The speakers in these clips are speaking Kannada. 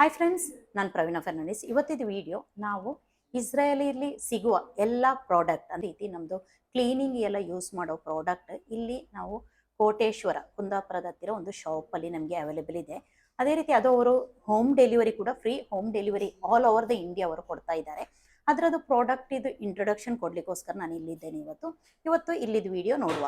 ಹಾಯ್ ಫ್ರೆಂಡ್ಸ್ ನಾನು ಪ್ರವೀಣ ಫರ್ನಾಂಡಿಸ್ ಇವತ್ತಿದ್ದು ವಿಡಿಯೋ ನಾವು ಇಸ್ರೇಲಿಯಲ್ಲಿ ಸಿಗುವ ಎಲ್ಲ ಪ್ರಾಡಕ್ಟ್ ಅಂದ್ರೆ ರೀತಿ ನಮ್ಮದು ಕ್ಲೀನಿಂಗ್ ಎಲ್ಲ ಯೂಸ್ ಮಾಡೋ ಪ್ರಾಡಕ್ಟ್ ಇಲ್ಲಿ ನಾವು ಕೋಟೇಶ್ವರ, ಕುಂದಾಪುರದ ಹತ್ತಿರ ಒಂದು ಶಾಪಲ್ಲಿ ನಮಗೆ ಅವೈಲೇಬಲ್ ಇದೆ. ಅದೇ ರೀತಿ ಅದು ಅವರು ಹೋಮ್ ಡೆಲಿವರಿ ಕೂಡ free home delivery all over the India ಅವರು ಕೊಡ್ತಾ ಇದ್ದಾರೆ. ಅದರದ್ದು ಪ್ರಾಡಕ್ಟ್ ಇದು ಇಂಟ್ರೊಡಕ್ಷನ್ ಕೊಡ್ಲಿಕ್ಕೋಸ್ಕರ ನಾನು ಇಲ್ಲಿದ್ದೇನೆ ಇವತ್ತು. ಇವತ್ತು ಇಲ್ಲಿದ್ದು ವಿಡಿಯೋ ನೋಡುವ.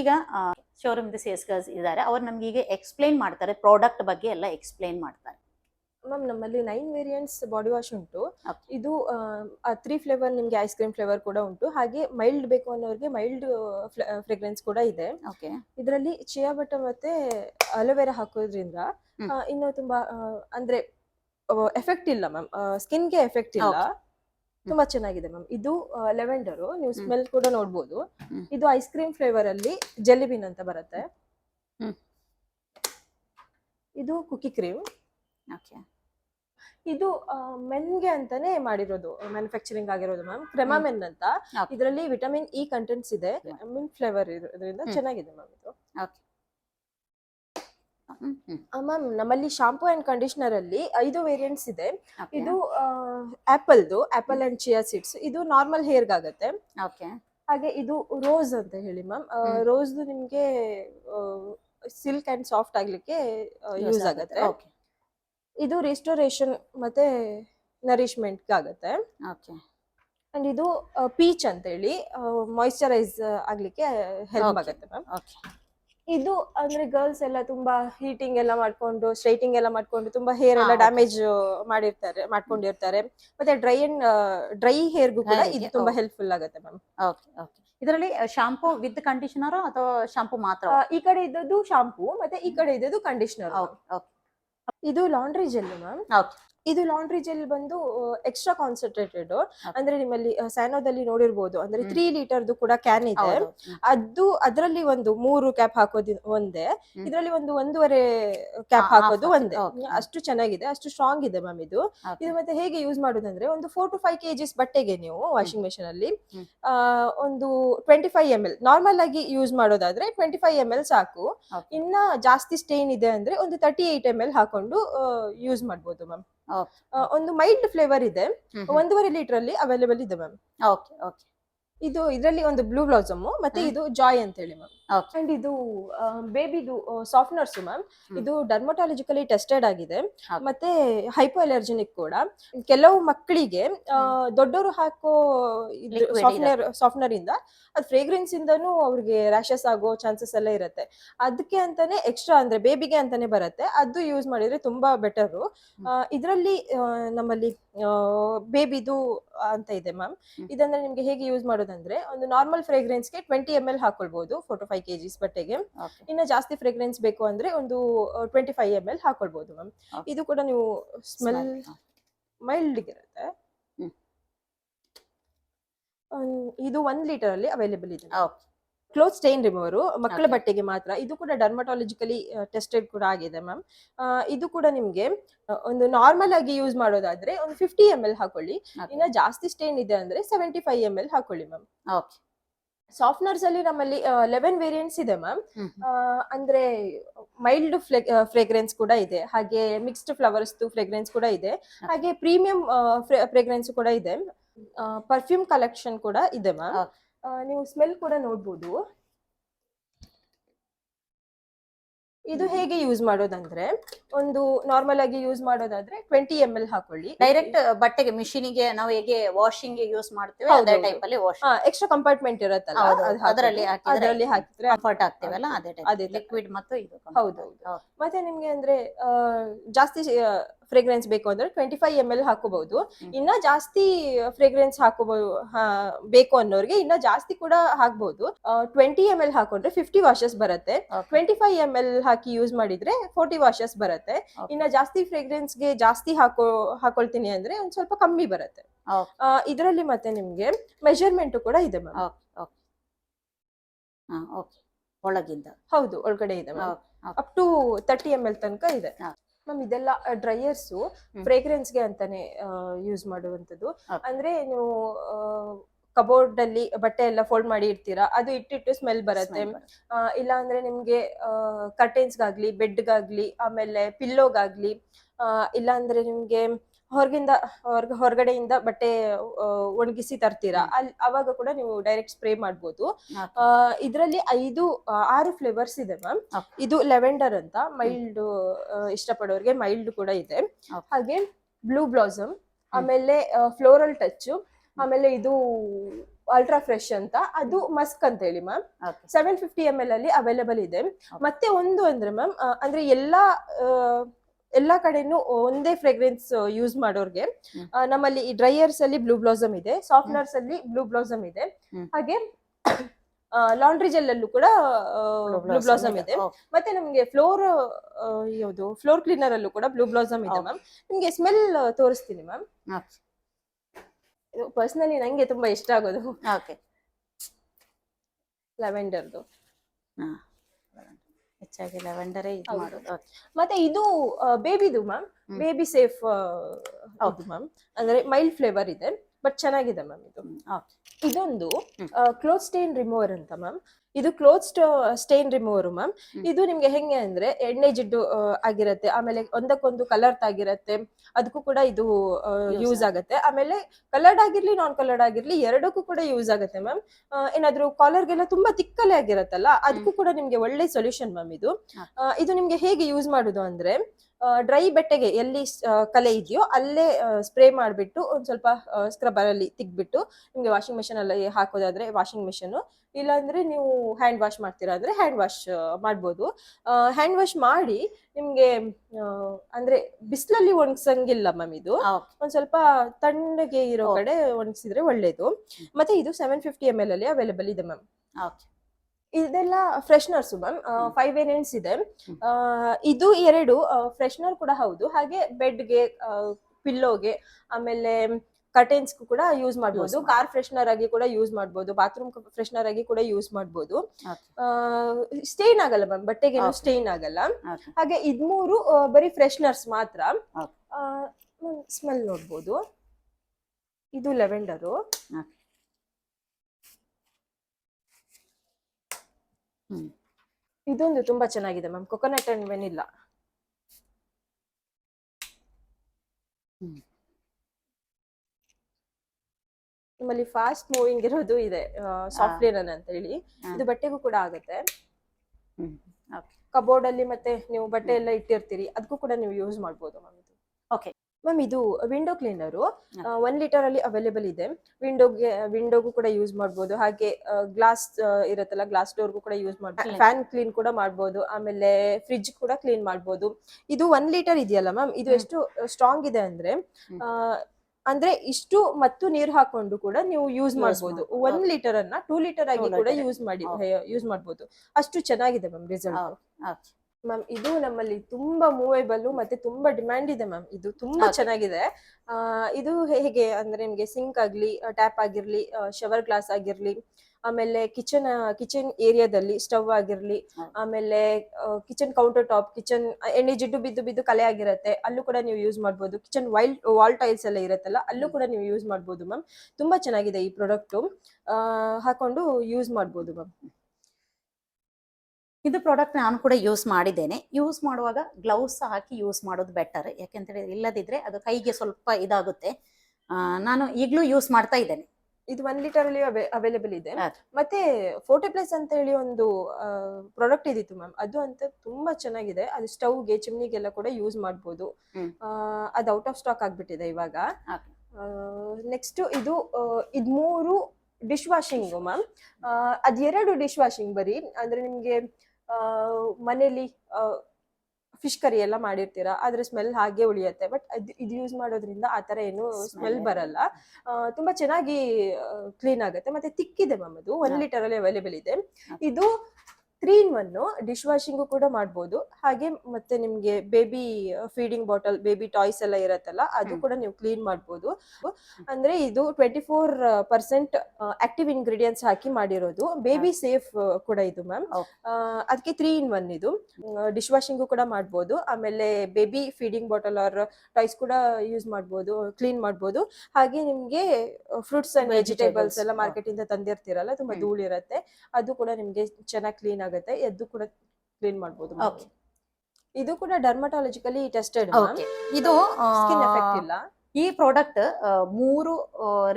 ಈಗ ಶೋರೂಮ್ದು ಸೇಲ್ಸ್ ಗರ್ಲ್ಸ್ ಇದ್ದಾರೆ. ಅವ್ರು ನಮ್ಗೆ ಈಗ ಎಕ್ಸ್ಪ್ಲೈನ್ ಮಾಡ್ತಾರೆ ಪ್ರಾಡಕ್ಟ್ ಬಗ್ಗೆ ಎಲ್ಲ ಎಕ್ಸ್ಪ್ಲೈನ್ ಮಾಡ್ತಾರೆ. ಮ್ಯಾಮ್ ನಮ್ಮಲ್ಲಿ ನೈನ್ ವೇರಿಯಂಟ್ಸ್ ಬಾಡಿ ವಾಶ್ ಉಂಟು. ಇದು ತ್ರೀ ಫ್ಲೇವರ್ ನಿಮಗೆ ಐಸ್ ಕ್ರೀಮ್ ಫ್ಲೇವರ್ ಕೂಡ ಉಂಟು. ಹಾಗೆ ಮೈಲ್ಡ್ ಬೇಕು ಅನ್ನೋರಿಗೆ ಮೈಲ್ಡ್ ಫ್ರೆಗ್ರೆನ್ಸ್ ಕೂಡ ಇದೆ. ಓಕೆ ಇದರಲ್ಲಿ ಚಿಯಾ ಬಟರ್ ಮತ್ತೆ ಅಲೋವೆರಾ ಹಾಕೋದ್ರಿಂದ ಇನ್ನೂ ತುಂಬಾ ಅಂದ್ರೆ ಎಫೆಕ್ಟ್ ಇಲ್ಲ ಮ್ಯಾಮ್ ಸ್ಕಿನ್ಗೆ ಎಫೆಕ್ಟ್ ಇಲ್ಲ. ತುಂಬಾ ಚೆನ್ನಾಗಿದೆ ಮ್ಯಾಮ್. ಇದು ಲೆವೆಂಡರು ನೀವು ಸ್ಮೆಲ್ ಕೂಡ ನೋಡ್ಬೋದು. ಇದು ಐಸ್ ಕ್ರೀಮ್ ಫ್ಲೇವರ್ ಅಲ್ಲಿ ಜೆಲ್ಲಿಬಿನ್ ಅಂತ ಬರುತ್ತೆ. ಇದು ಕುಕ್ಕಿ ಕ್ರೀಮ್. ಇದು ಮೆನ್ಗೆ ಅಂತಾನೆ ಮಾಡಿರೋದು ಮ್ಯಾನುಫ್ಯಾಕ್ಚರಿಂಗ್ ಆಗಿರೋದು ಮ್ಯಾಮ್. ಕ್ರೆಮಾ ಮೆನ್ ಅಂತ. ಇದರಲ್ಲಿ ವಿಟಮಿನ್ ಇ ಕಂಟೆಂಟ್ಸ್ ಇದೆ. ಮಿನ್ ಫ್ಲೇವರ್ ಇರೋದ್ರಿಂದ ಚೆನ್ನಾಗಿದೆ ಮ್ಯಾಮ್ ಇದು. ಮ್ಯಾಮ್ ನಮ್ಮಲ್ಲಿ ಶಾಂಪೂ ಅಂಡ್ ಕಂಡೀಷನರ್ ಅಲ್ಲಿ ಐದು ವೇರಿಯಂಟ್ಸ್ ಇದೆ. ಇದು ಆಪಲ್ದು ಆಪಲ್ ಅಂಡ್ ಚಿಯಾ ಸೀಡ್ಸ್ ಇದು ನಾರ್ಮಲ್ ಹೇರ್ಗೆ ಆಗುತ್ತೆ. ಓಕೆ ಹಾಗೆ ಇದು ರೋಸ್ ಅಂತ ಹೇಳಿ ಮ್ಯಾಮ್ ರೋಸ್ ರೋಸ್ದು ನಿಮಗೆ ಸಿಲ್ಕ್ ಅಂಡ್ ಸಾಫ್ಟ್ ಆಗ್ಲಿಕ್ಕೆ ಯೂಸ್ ಆಗುತ್ತೆ. ಓಕೆ ಇದು ರಿಸ್ಟೋರೇಷನ್ ಮತ್ತೆ ನರಿಶ್ಮೆಂಟ್ ಆಗುತ್ತೆ. ಓಕೆ ಅಂಡ್ ಇದು ಪೀಚ್ ಅಂತ ಹೇಳಿ ಮಾಯಿಶ್ಚರೈಸ್ ಆಗ್ಲಿಕ್ಕೆ ಹೆಲ್ಪ್ ಆಗುತ್ತೆ ಮ್ಯಾಮ್ ಓಕೆ ಇದು ಅಂದ್ರೆ ಗರ್ಲ್ಸ್ ಎಲ್ಲ ತುಂಬಾ ಹೀಟಿಂಗ್ ಎಲ್ಲ ಮಾಡ್ಕೊಂಡು ಸ್ಟ್ರೈಟಿಂಗ್ ಎಲ್ಲ ಮಾಡ್ಕೊಂಡು ತುಂಬಾ ಹೇರ್ ಎಲ್ಲ ಡ್ಯಾಮೇಜ್ ಮಾಡಿರ್ತಾರೆ ಮಾಡ್ಕೊಂಡಿರ್ತಾರೆ. ಮತ್ತೆ ಡ್ರೈ ಅಂಡ್ ಡ್ರೈ ಹೇರ್ಗೂ ಕೂಡ ಇದು ತುಂಬಾ ಹೆಲ್ಪ್ಫುಲ್ ಆಗುತ್ತೆ ಮ್ಯಾಮ್ ಓಕೆ ಓಕೆ ಇದರಲ್ಲಿ ಶಾಂಪೂ ವಿತ್ ಕಂಡೀಷನರ್ ಅಥವಾ ಶಾಂಪೂ ಮಾತ್ರ? ಈ ಕಡೆ ಇದ್ದದ್ದು ಶಾಂಪೂ ಮತ್ತೆ ಈ ಕಡೆ ಇದ್ದದ್ದು ಕಂಡೀಷನರ್ ಓಕೆ ಓಕೆ ಇದು ಲಾಂಡ್ರಿ ಜೆಲ್ ಮ್ಯಾಮ್ ಓಕೆ ಇದು ಲಾಂಡ್ರಿ ಜೆಲ್ ಬಂದು ಎಕ್ಸ್ಟ್ರಾ ಕಾನ್ಸಂಟ್ರೇಟೆಡ್ ಅಂದ್ರೆ ನಿಮ್ಮಲ್ಲಿ ಸ್ಯಾನೋದಲ್ಲಿ ನೋಡಿರ್ಬೋದು. ಅಂದ್ರೆ. ತ್ರೀ ಲೀಟರ್ದು ಕೂಡ ಕ್ಯಾನ್ ಇದೆ. ಅದು ಅದರಲ್ಲಿ ಒಂದು ಮೂರು ಕ್ಯಾಪ್ ಹಾಕೋದು ಒಂದೇ. ಇದರಲ್ಲಿ ಒಂದು ಒಂದೂವರೆ ಕ್ಯಾಪ್ ಹಾಕೋದು ಒಂದೇ. ಅಷ್ಟು ಚೆನ್ನಾಗಿದೆ ಅಷ್ಟು ಸ್ಟ್ರಾಂಗ್ ಇದೆ ಮ್ಯಾಮ್ ಇದು. ಇದು ಮತ್ತೆ ಹೇಗೆ ಯೂಸ್ ಮಾಡೋದಂದ್ರೆ ಒಂದು ಫೋರ್ ಟು ಫೈವ್ ಕೆಜಿಸ್ ಬಟ್ಟೆಗೆ ನೀವು ವಾಷಿಂಗ್ ಮೆಷಿನ್ ಅಲ್ಲಿ ಒಂದು twenty five M L normal ಆಗಿ ಯೂಸ್ ಮಾಡೋದಾದ್ರೆ ಟ್ವೆಂಟಿ ಫೈವ್ ಎಂ ಎಲ್ ಸಾಕು ಇನ್ನ ಜಾಸ್ತಿ ಸ್ಟೇನ್ ಇದೆ ಅಂದ್ರೆ ಒಂದು ತರ್ಟಿ ಏಟ್ ಎಂ ಎಲ್ ಹಾಕೊಂಡು ಯೂಸ್ ಮಾಡ್ಬೋದು ಮ್ಯಾಮ್ ಒಂದು ಮೈಲ್ಡ್ ಫ್ಲೇವರ್ ಇದೆ. ಒಂದೂವರೆ ಲೀಟರ್ ಅಲ್ಲಿ ಅವೈಲೇಬಲ್ ಇದೆ ಮ್ಯಾಮ್ ಓಕೆ ಓಕೆ ಇದು ಇದರಲ್ಲಿ ಒಂದು ಬ್ಲೂ ಬ್ಲೌಸಮ್ ಮತ್ತೆ ಇದು ಜಾಯ್ ಅಂತ ಹೇಳಿ ಮ್ಯಾಮ್ ಅಂಡ್ ಇದು ಬೇಬಿದು ಸಾಫ್ಟ್ನರ್ಸ್ ಮ್ಯಾಮ್ ಇದು ಡರ್ಮಟಾಲಜಿಕಲಿ ಟೆಸ್ಟೆಡ್ ಆಗಿದೆ. ಮತ್ತೆ ಹೈಪೋ ಅಲರ್ಜೆನಿಕ್ ಕೂಡ. ಕೆಲವು ಮಕ್ಕಳಿಗೆ ದೊಡ್ಡವರು ಹಾಕೋ ಸಾಫ್ಟ್ನರ್ ಸಾಫ್ಟ್ನರ್ ಇಂದ ಅದು ಫ್ರೇಗ್ರೆನ್ಸ್ ಇಂದನೂ ಅವ್ರಿಗೆ ರ್ಯಾಶಸ್ ಆಗೋ ಚಾನ್ಸಸ್ ಎಲ್ಲ ಇರುತ್ತೆ. ಅದಕ್ಕೆ ಅಂತಾನೆ ಎಕ್ಸ್ಟ್ರಾ ಅಂದ್ರೆ ಬೇಬಿಗೆ ಅಂತಾನೆ ಬರುತ್ತೆ. ಅದು ಯೂಸ್ ಮಾಡಿದ್ರೆ ತುಂಬಾ ಬೆಟರು ಇದರಲ್ಲಿ ನಮ್ಮಲ್ಲಿ ಬೇಬಿದು ಅಂತ ಇದೆ ಮ್ಯಾಮ್ ಇದನ್ನ ನಿಮ್ಗೆ ಹೇಗೆ ಯೂಸ್ ಮಾಡೋದಂದ್ರೆ ಒಂದು ನಾರ್ಮಲ್ ಫ್ರೇಗ್ರೆನ್ಸ್ಗೆ ಟ್ವೆಂಟಿ ಎಂ ಎಲ್ ಹಾಕೊಳ್ಬಹುದು ಫೋರ್ ಟು ಫೈವ್ ಕೆಜಿಸ್ ಬಟ್ಟೆಗೆ. ಇನ್ನು ಜಾಸ್ತಿ ಫ್ರೇಗ್ರೆನ್ಸ್ ಬೇಕು ಅಂದ್ರೆ ಒಂದು ಟ್ವೆಂಟಿ ಫೈವ್ ಎಂ ಎಲ್ ಹಾಕೊಳ್ಬಹುದು ಮ್ಯಾಮ್ ಇದು ಕೂಡ ನೀವು ಸ್ಮೆಲ್ ಮೈಲ್ಡ್ ಇರುತ್ತೆ. ಇದು ಒಂದ್ ಲೀಟರ್ ಅಲ್ಲಿ ಅವೈಲೇಬಲ್ ಇದೆ. ಕ್ಲೋತ್ ಸ್ಟೈನ್ ರಿಮೂವರ್ ಮಕ್ಕಳ ಬಟ್ಟೆಗೆ ಮಾತ್ರ. ಇದು ಕೂಡ ಡರ್ಮಟಾಲಜಿಕಲಿ ಟೆಸ್ಟೆಡ್ ಕೂಡ ಆಗಿದೆ ಮ್ಯಾಮ್ ಇದು ಕೂಡ ನಿಮ್ಗೆ ಒಂದು ನಾರ್ಮಲ್ ಆಗಿ ಯೂಸ್ ಮಾಡೋದಾದ್ರೆ ಒಂದು ಫಿಫ್ಟಿ ಎಂ ಎಲ್ ಹಾಕೊಳ್ಳಿ. ಇನ್ನ ಜಾಸ್ತಿ ಸ್ಟೇನ್ ಇದೆ ಅಂದ್ರೆ ಸೆವೆಂಟಿ ಫೈವ್ ಎಂ ಎಲ್ ಹಾಕೊಳ್ಳಿ ಮ್ಯಾಮ್ ಓಕೆ ಸಾಫ್ಟ್ನರ್ಸ್ ಅಲ್ಲಿ ನಮ್ಮಲ್ಲಿ ಲೆವೆನ್ ವೇರಿಯಂಟ್ಸ್ ಇದೆ ಮ್ಯಾಮ್. ಅಂದ್ರೆ ಮೈಲ್ಡ್ ಫ್ರೆಗ್ರೆನ್ಸ್ ಕೂಡ ಇದೆ. ಹಾಗೆ ಮಿಕ್ಸ್ಡ್ ಫ್ಲವರ್ಸ್ ಫ್ರೆಗ್ರೆನ್ಸ್ ಕೂಡ ಇದೆ. ಹಾಗೆ ಪ್ರೀಮಿಯಂ ಫ್ರೆಗ್ರೆನ್ಸ್ ಕೂಡ ಇದೆ. ಪರ್ಫ್ಯೂಮ್ ಕಲೆಕ್ಷನ್ ಕೂಡ ಇದೆ ಮ್ಯಾಮ್. ನೀವು ಸ್ಮೆಲ್ ಕೂಡ ನೋಡ್ಬೋದು. ಇದು ಹೇಗೆ ಯೂಸ್ ಮಾಡೋದಂದ್ರೆ ಒಂದು ನಾರ್ಮಲ್ ಆಗಿ ಯೂಸ್ ಮಾಡೋದಾದ್ರೆ ಟ್ವೆಂಟಿ ಎಂ ಎಲ್ ಹಾಕೊಳ್ಳಿ. ಡೈರೆಕ್ಟ್ ಬಟ್ಟೆಗೆ ಮಿಷಿನಿಗೆ ನಾವು ಹೇಗೆ ವಾಷಿಂಗ್ ಯೂಸ್ ಮಾಡ್ತೀವಿ ಅದೇ ಟೈಪ್ ಅಲ್ಲಿ ವಾಶ್ ಎಕ್ಸ್ಟ್ರಾ ಕಂಪಾರ್ಟ್ಮೆಂಟ್ ಇರುತ್ತಲ್ಲ ಅದರಲ್ಲಿ ಅದರಲ್ಲಿ ಹಾಕಿದ್ರೆ ಕಂಫರ್ಟ್ ಆಗ್ತೀವಲ್ಲ ಅದೇ ಟೈಪ್ ಅದೇ ಲಿಕ್ವಿಡ್ ಮತ್ತು ಇದು ಹೌದು. ಮತ್ತೆ ನಿಮ್ಗೆ ಅಂದ್ರೆ ಜಾಸ್ತಿ ಫ್ರೇಗ್ರೆನ್ಸ್ ಬೇಕು ಅಂದ್ರೆ ಟ್ವೆಂಟಿ ಫೈವ್ ಎಂ ಎಲ್ ಹಾಕೋಬಹುದು ಇನ್ನ ಜಾಸ್ತಿ ಫ್ರೇಗ್ರೆನ್ಸ್ ಹಾಕೋಬಹುದು ಬೇಕು ಅನ್ನೋರಿಗೆ ಇನ್ನ ಜಾಸ್ತಿ ಕೂಡ ಹಾಕಬಹುದು ಟ್ವೆಂಟಿ ಎಂ ಎಲ್ ಹಾಕೊಂಡ್ರೆ ಫಿಫ್ಟಿ ವಾಷಸ್ ಬರುತ್ತೆ. ಟ್ವೆಂಟಿ ಫೈವ್ ಎಂ ಎಲ್ ಹಾಕಿ ಯೂಸ್ ಮಾಡಿದ್ರೆ ಫೋರ್ಟಿ ವಾಷಸ್ ಬರುತ್ತೆ. ಇನ್ನ ಜಾಸ್ತಿ ಫ್ರೇಗ್ರೆನ್ಸ್ಗೆ ಜಾಸ್ತಿ ಹಾಕೋ ಹಾಕೊಳ್ತೀನಿ ಅಂದ್ರೆ ಒಂದ್ ಸ್ವಲ್ಪ ಕಮ್ಮಿ ಬರುತ್ತೆ. ಇದರಲ್ಲಿ ಮತ್ತೆ ನಿಮ್ಗೆ ಮೆಜರ್ಮೆಂಟ್ ಕೂಡ ಇದೆ ಮ್ಯಾಮ್ ಒಳಗಿಂದ. ಹೌದು ಒಳಗಡೆ ಇದೆ up to thirty M L ತನಕ ಇದೆ. ಮ್ಯಾಮ್ ಇದೆಲ್ಲ ಡ್ರೈಯರ್ಸ್ ಫ್ರೇಗ್ರೆನ್ಸ್ಗೆ ಫ್ರೇಗ್ರೆನ್ಸ್ಗೆ ಅಂತಾನೆ ಯೂಸ್ ಮಾಡುವಂತದ್ದು. ಅಂದ್ರೆ ನೀವು ಕಬೋರ್ಡ್ ಅಲ್ಲಿ ಬಟ್ಟೆ ಎಲ್ಲ ಫೋಲ್ಡ್ ಮಾಡಿ ಇಡ್ತೀರಾ ಅದು ಇಟ್ಟಿಟ್ಟು ಸ್ಮೆಲ್ ಬರುತ್ತೆ. ಇಲ್ಲ ಅಂದ್ರೆ ನಿಮ್ಗೆ ಕರ್ಟೈನ್ಸ್ಗಾಗ್ಲಿ ಬೆಡ್ಗಾಗ್ಲಿ ಆಮೇಲೆ ಪಿಲ್ಲೋಗಾಗ್ಲಿ ಇಲ್ಲ ಅಂದ್ರೆ ನಿಮ್ಗೆ ಹೊರಗಿಂದ ಹೊರ್ಗ ಹೊರಗಡೆಯಿಂದ ಬಟ್ಟೆ ಒಣಗಿಸಿ ತರ್ತೀರಾ. ಅಲ್ಲಿ ಅವಾಗ ಕೂಡ ನೀವು ಡೈರೆಕ್ಟ್ ಸ್ಪ್ರೇ ಮಾಡ್ಬೋದು. ಇದರಲ್ಲಿ ಐದು ಆರು ಫ್ಲೇವರ್ಸ್ ಇದೆ ಮ್ಯಾಮ್. ಇದು ಲೆವೆಂಡರ್ ಅಂತ ಮೈಲ್ಡ್ ಇಷ್ಟಪಡೋರಿಗೆ ಮೈಲ್ಡ್ ಕೂಡ ಇದೆ. ಹಾಗೆ ಬ್ಲೂ ಬ್ಲಾಸಮ್ ಆಮೇಲೆ ಫ್ಲೋರಲ್ ಟಚ್ ಆಮೇಲೆ ಇದು ಅಲ್ಟ್ರಾ ಫ್ರೆಶ್ ಅಂತ ಅದು ಮಸ್ಕ್ ಅಂತ ಹೇಳಿ ma'am. Seven fifty M L ಅಲ್ಲಿ ಅವೈಲೇಬಲ್ ಇದೆ. ಮತ್ತೆ ಒಂದು ಅಂದ್ರೆ ಮ್ಯಾಮ್ ಅಂದ್ರೆ ಎಲ್ಲಾ ಎಲ್ಲಾ ಕಡೆನೂ ಒಂದೇ ಫ್ರೆಗ್ರೆನ್ಸ್ ಯೂಸ್ ಮಾಡೋರ್ಗೆ. ನಮ್ಮಲ್ಲಿ ಈ ಡ್ರೈಯರ್ಸ್ ಅಲ್ಲಿ ಬ್ಲೂ ಬ್ಲಾಸಮ್ ಇದೆ ಸಾಫ್ಟ್ನರ್ಸ್ ಅಲ್ಲಿ ಬ್ಲೂ ಬ್ಲಾಸಮ್ ಇದೆ. ಹಾಗೆ ಲಾಂಡ್ರಿ ಜೆಲ್ ಅಲ್ಲೂ ಕೂಡ ಬ್ಲೂ ಬ್ಲಾಸಮ್ ಇದೆ. ಮತ್ತೆ ನಮ್ಗೆ ಫ್ಲೋರ್ ಯಾವುದು ಫ್ಲೋರ್ ಕ್ಲೀನರ್ ಅಲ್ಲೂ ಕೂಡ ಬ್ಲೂ ಬ್ಲಾಸಮ್ ಇದೆ ಮ್ಯಾಮ್ ನಿಮ್ಗೆ ಸ್ಮೆಲ್ ತೋರಿಸ್ತೀನಿ ಮ್ಯಾಮ್ ಇದು ಪರ್ಸನಲಿ ನಂಗೆ ತುಂಬಾ ಇಷ್ಟ ಆಗೋದು. Okay. ಹೆಚ್ಚಾಗಿ ಲೆವೆಂಡರೇ ಇದು. ಮಾಡೋದು. ಮತ್ತೆ ಇದು ಬೇಬಿದು ಮ್ಯಾಮ್. ಬೇಬಿ ಸೇಫ್ ಹೌದು. ಮ್ಯಾಮ್. ಅಂದ್ರೆ ಮೈಲ್ಡ್ ಫ್ಲೇವರ್ ಇದೆ ಬಟ್ ಚೆನ್ನಾಗಿದೆ ಮ್ಯಾಮ್ ಇದು. ಇದೊಂದು ಕ್ಲೋಸ್ ಕ್ಲೋತ್ ಸ್ಟೇನ್ ರಿಮೂವರ್ ಅಂತ ಮ್ಯಾಮ್. ಇದು ಕ್ಲೋತ್ ಸ್ಟೇನ್ ರಿಮೂವರ್ ಮ್ಯಾಮ್ ಇದು ನಿಮ್ಗೆ ಹೆಂಗೆ ಅಂದ್ರೆ ಎಣ್ಣೆ ಜಿಡ್ಡು ಆಗಿರತ್ತೆ ಆಮೇಲೆ ಒಂದಕ್ಕೊಂದು ಕಲರ್ ತಾಗಿರತ್ತೆ ಅದಕ್ಕೂ ಕೂಡ ಇದು ಯೂಸ್ ಆಗತ್ತೆ. ಆಮೇಲೆ ಕಲರ್ಡ್ ಆಗಿರ್ಲಿ ನಾನ್ ಕಲರ್ಡ್ ಆಗಿರ್ಲಿ ಎರಡಕ್ಕೂ ಕೂಡ ಯೂಸ್ ಆಗುತ್ತೆ ಮ್ಯಾಮ್ ಏನಾದ್ರೂ ಕಾಲರ್ಗೆಲ್ಲ ತುಂಬಾ ತಿಕ್ಕಲೆ ಆಗಿರತ್ತಲ್ಲ ಅದಕ್ಕೂ ಕೂಡ ನಿಮ್ಗೆ ಒಳ್ಳೆ ಸೊಲ್ಯೂಷನ್ ಮ್ಯಾಮ್ ಇದು. ಇದು ನಿಮ್ಗೆ ಹೇಗೆ ಯೂಸ್ ಮಾಡುದು ಅಂದ್ರೆ ಡ್ರೈ ಬಟ್ಟೆಗೆ ಎಲ್ಲಿ ಕಲೆ ಇದೆಯೋ ಅಲ್ಲೇ ಸ್ಪ್ರೇ ಮಾಡಿಬಿಟ್ಟು ಒಂದು ಸ್ವಲ್ಪ ಸ್ಕ್ರಬ್ಬರ್ ಅಲ್ಲಿ ತಿಕ್ಬಿಟ್ಟು ನಿಮ್ಗೆ ವಾಷಿಂಗ್ ಮೆಷಿನ್ ಅಲ್ಲಿ ಹಾಕೋದಾದ್ರೆ ವಾಷಿಂಗ್ ಮೆಷಿನ್ ಇಲ್ಲಾಂದ್ರೆ ನೀವು ಹ್ಯಾಂಡ್ ವಾಶ್ ಮಾಡ್ತೀರಾ ಅಂದ್ರೆ ಹ್ಯಾಂಡ್ ವಾಶ್ ಮಾಡ್ಬೋದು. ಹ್ಯಾಂಡ್ ವಾಶ್ ಮಾಡಿ ನಿಮ್ಗೆ ಅಂದ್ರೆ ಬಿಸಿಲಲ್ಲಿ ಒಣಗ್ಸಂಗಿಲ್ಲ ಮ್ಯಾಮ್ ಇದು. ಒಂದು ಸ್ವಲ್ಪ ತಣ್ಣಗೆ ಇರೋ ಕಡೆ ಒಣಗಿಸಿದ್ರೆ ಒಳ್ಳೇದು. ಮತ್ತೆ ಇದು ಸೆವೆನ್ ಫಿಫ್ಟಿ ಎಂ ಎಲ್ ಅಲ್ಲಿ ಅವೈಲೇಬಲ್ ಇದೆ ಮ್ಯಾಮ್ Okay. ಇದೆಲ್ಲ ಫ್ರೆಶ್ನರ್ಸ್ ಮ್ಯಾಮ್. ಫೈವ್ ವೇರಿಯಂಟ್ಸ್ ಇದೆ. ಇದು ಎರಡು ಫ್ರೆಶ್ನರ್ ಕೂಡ ಹೌದು. ಹಾಗೆ ಬೆಡ್ಗೆ ಪಿಲ್ಲೋಗೆ ಆಮೇಲೆ ಕರ್ಟೆನ್ಸ್ ಕೂಡ ಯೂಸ್ ಮಾಡ್ಬೋದು. ಮಾಡ್ಬೋದು. ಕಾರ್ ಫ್ರೆಶ್ನರ್ ಆಗಿ ಕೂಡ ಯೂಸ್ ಮಾಡ್ಬೋದು. ಬಾತ್ರೂಮ್ ಫ್ರೆಶ್ನರ್ ಆಗಿ ಕೂಡ ಯೂಸ್ ಮಾಡ್ಬೋದು. ಸ್ಟೈನ್ ಆಗಲ್ಲ ಮ್ಯಾಮ್ ಬಟ್ಟೆಗೆ. ಸ್ಟೇನ್ ಆಗಲ್ಲ. ಹಾಗೆ ಇದ್ಮೂರು ಬರೀ ಫ್ರೆಶ್ನರ್ಸ್ ಮಾತ್ರ. ಸ್ಮೆಲ್ ನೋಡ್ಬೋದು. ಇದು ಲೆವೆಂಡರು Okay. ಹ್ಮ್. ಇದೊಂದು ತುಂಬಾ ಚೆನ್ನಾಗಿದೆ ಮ್ಯಾಮ್. Coconut and vanilla. ನಿಮ್ಮಲ್ಲಿ ಫಾಸ್ಟ್ ಮೂವಿಂಗ್ ಇರೋದು ಇದೆ ಸಾಫ್ಟ್ ಲಿನನ್ ಅಂತ ಹೇಳಿ. ಇದು ಬಟ್ಟೆಗೂ ಕೂಡ ಆಗುತ್ತೆ. ಕಬೋರ್ಡ್ ಅಲ್ಲಿ ಮತ್ತೆ ನೀವು ಬಟ್ಟೆ ಎಲ್ಲ ಇಟ್ಟಿರ್ತೀರಿ ಅದಕ್ಕೂ ಕೂಡ ನೀವು ಯೂಸ್ ಮಾಡ್ಬೋದು ಮ್ಯಾಮ್ ಇದು. Okay. ಮ್ಯಾಮ್ ಇದು ವಿಂಡೋ ಕ್ಲೀನರು. ಒನ್ ಲೀಟರ್ ಅಲ್ಲಿ ಅವೈಲೇಬಲ್ ಇದೆ. ವಿಂಡೋಗೆ ವಿಂಡೋಗೂ ಕೂಡ ಯೂಸ್ ಮಾಡ್ಬೋದು. ಹಾಗೆ ಗ್ಲಾಸ್ ಇರುತ್ತಲ್ಲ ಗ್ಲಾಸ್ ಡೋರ್ಗೂ ಕೂಡ ಯೂಸ್ ಮಾಡ್ಬೋದು. ಫ್ಯಾನ್ ಕ್ಲೀನ್ ಕೂಡ ಮಾಡ್ಬೋದು. ಆಮೇಲೆ ಫ್ರಿಜ್ ಕೂಡ ಕ್ಲೀನ್ ಮಾಡ್ಬೋದು. ಇದು ಒನ್ ಲೀಟರ್ ಇದೆಯಲ್ಲ ಮ್ಯಾಮ್ ಇದು ಎಷ್ಟು ಸ್ಟ್ರಾಂಗ್ ಇದೆ ಅಂದ್ರೆ ಅಂದ್ರೆ ಇಷ್ಟು ಮತ್ತು ನೀರು ಹಾಕೊಂಡು ಕೂಡ ನೀವು ಯೂಸ್ ಮಾಡಬಹುದು. ಒನ್ ಲೀಟರ್ ಅನ್ನ ಟೂ ಲೀಟರ್ ಆಗಿ ಕೂಡ ಯೂಸ್ ಮಾಡಿ ಯೂಸ್ ಮಾಡ್ಬೋದು. ಅಷ್ಟು ಚೆನ್ನಾಗಿದೆ ಮ್ಯಾಮ್ ರಿಸಲ್ಟ್. ಮ್ಯಾಮ್ ಇದು ನಮ್ಮಲ್ಲಿ ತುಂಬಾ ಮೂವೇಬಲ್ ಮತ್ತೆ ತುಂಬಾ ಡಿಮ್ಯಾಂಡ್ ಇದೆ ಮ್ಯಾಮ್. ಇದು ತುಂಬಾ ಚೆನ್ನಾಗಿದೆ. ಆ, ಇದು ಹೇಗೆ ಅಂದ್ರೆ ನಿಮ್ಗೆ ಸಿಂಕ್ ಆಗ್ಲಿ ಟ್ಯಾಪ್ ಆಗಿರ್ಲಿ ಶವರ್ ಗ್ಲಾಸ್ ಆಗಿರ್ಲಿ ಆಮೇಲೆ ಕಿಚನ್ ಕಿಚನ್ ಏರಿಯಾದಲ್ಲಿ ಸ್ಟವ್ ಆಗಿರ್ಲಿ ಹೌದು. ಆಮೇಲೆ ಕಿಚನ್ ಕೌಂಟರ್ ಟಾಪ್ ಕಿಚನ್ ಎಣ್ಣೆ ಜಿಡ್ಡು ಬಿದ್ದು ಬಿದ್ದು ಕಲೆ ಆಗಿರತ್ತೆ ಅಲ್ಲೂ ಕೂಡ ನೀವು ಯೂಸ್ ಮಾಡ್ಬೋದು. ಕಿಚನ್ ವೈಲ್ ವಾಲ್ ಟೈಲ್ಸ್ ಎಲ್ಲ ಇರತ್ತಲ್ಲ ಅಲ್ಲೂ ಕೂಡ ನೀವು ಯೂಸ್ ಮಾಡ್ಬೋದು ಮ್ಯಾಮ್. ತುಂಬಾ ಚೆನ್ನಾಗಿದೆ ಈ ಪ್ರಾಡಕ್ಟ್. ಹಾಕೊಂಡು ಯೂಸ್ ಮಾಡ್ಬೋದು ಮ್ಯಾಮ್. ಇದು ಪ್ರಾಡಕ್ಟ್ ನಾನು ಕೂಡ ಯೂಸ್ ಮಾಡಿದ್ದೇನೆ. ಯೂಸ್ ಮಾಡುವಾಗ ಗ್ಲೌಸ್ ಹಾಕಿ ಯೂಸ್ ಮಾಡೋದು ಬೆಟರ್ ಯಾಕೆಂತೇಳಿ ಇಲ್ಲದಿದ್ರೆ ಅದು ಕೈಗೆ ಸ್ವಲ್ಪ ಇದಾಗುತ್ತೆ. ನಾನು ಈಗಲೂ ಯೂಸ್ ಮಾಡ್ತಾ ಇದ್ದೇನೆ. ಇದು ಒನ್ ಲೀಟರ್ ಅಲ್ಲಿ ಅವೈಲೇಬಲ್ ಇದೆ. ಮತ್ತೆ ಫೋರ್ಟಿ ಪ್ಲಸ್ ಅಂತ ಹೇಳಿ ಒಂದು ಪ್ರಾಡಕ್ಟ್ ಇದಿತ್ತು ಮ್ಯಾಮ್ ಅದು ಅಂತ ತುಂಬಾ ಚೆನ್ನಾಗಿದೆ. ಅದು ಸ್ಟವ್ಗೆ ಚಿಮ್ನಿಗೆಲ್ಲ ಕೂಡ ಯೂಸ್ ಮಾಡ್ಬೋದು. ಅದು ಔಟ್ ಆಫ್ ಸ್ಟಾಕ್ ಆಗ್ಬಿಟ್ಟಿದೆ ಇವಾಗ. ನೆಕ್ಸ್ಟ್ ಇದು ಇದ್ ಮೂರು ಡಿಶ್ ವಾಷಿಂಗು ಮ್ಯಾಮ್ ಅದ್ ಎರಡು ಡಿಶ್ ವಾಷಿಂಗ್ ಬರೀ. ಅಂದ್ರೆ ನಿಮ್ಗೆ ಮನೇಲಿ ಫಿಶ್ ಕರಿ ಎಲ್ಲ ಮಾಡಿರ್ತೀರಾ? ಅದ್ರ ಸ್ಮೆಲ್ ಹಾಗೆ ಉಳಿಯುತ್ತೆ. ಬಟ್ ಇದು ಯೂಸ್ ಮಾಡೋದ್ರಿಂದ ಆ ತರ ಏನು ಸ್ಮೆಲ್ ಬರಲ್ಲ. ತುಂಬಾ ಚೆನ್ನಾಗಿ ಕ್ಲೀನ್ ಆಗುತ್ತೆ. ಮತ್ತೆ ತಿಕ್ಕಿದೆ ಮ್ಯಾಮ್ ಅದು ಒನ್ ಲೀಟರ್ ಅಲ್ಲಿ ಅವೈಲೇಬಲ್ ಇದೆ. ಇದು three in one dish washing ಕೂಡ ಮಾಡ್ಬೋದು. ಹಾಗೆ ಮತ್ತೆ ನಿಮ್ಗೆ baby feeding bottle baby toys ಎಲ್ಲ ಇರತ್ತಲ್ಲ ಅದು ಕೂಡ ನೀವು ಕ್ಲೀನ್ ಮಾಡ್ಬೋದು. ಅಂದ್ರೆ ಇದು twenty four percent active ingredients ಹಾಕಿ ಮಾಡಿರೋದು. ಬೇಬಿ ಸೇಫ್ ಕೂಡ ಇದು ಮ್ಯಾಮ್. ಅದಕ್ಕೆ ತ್ರೀ ಇನ್ ಒನ್ ಇದು. ಡಿಶ್ ವಾಷಿಂಗು ಕೂಡ ಮಾಡ್ಬೋದು. ಆಮೇಲೆ baby feeding bottle or toys ಕೂಡ ಯೂಸ್ ಮಾಡ್ಬೋದು ಕ್ಲೀನ್ ಮಾಡ್ಬೋದು. ಹಾಗೆ ನಿಮ್ಗೆ ಫ್ರೂಟ್ಸ್ ಅಂಡ್ ವೆಜಿಟೇಬಲ್ಸ್ ಎಲ್ಲ ಮಾರ್ಕೆಟ್ ಇಂದ ತಂದಿರ್ತೀರಲ್ಲ ತುಂಬಾ ಧೂಳಿರುತ್ತೆ. ಧೂಳು ಇರತ್ತೆ ಅದು ಕೂಡ ನಿಮ್ಗೆ ಚೆನ್ನಾಗಿ ಕ್ಲೀನ್ ಆಗುತ್ತೆ ಎದ್ದು ಕೂಡ ಕ್ಲೀನ್ ಮಾಡಬಹುದು. ಇದು ಕೂಡ ಡರ್ಮಟಾಲಜಿಕಲಿ ಟೆಸ್ಟೆಡ್ ಓಕೆ ಇದು ಸ್ಕಿನ್ ಎಫೆಕ್ಟ್ ಇಲ್ಲ. ಈ ಪ್ರಾಡಕ್ಟ್ ಮೂರು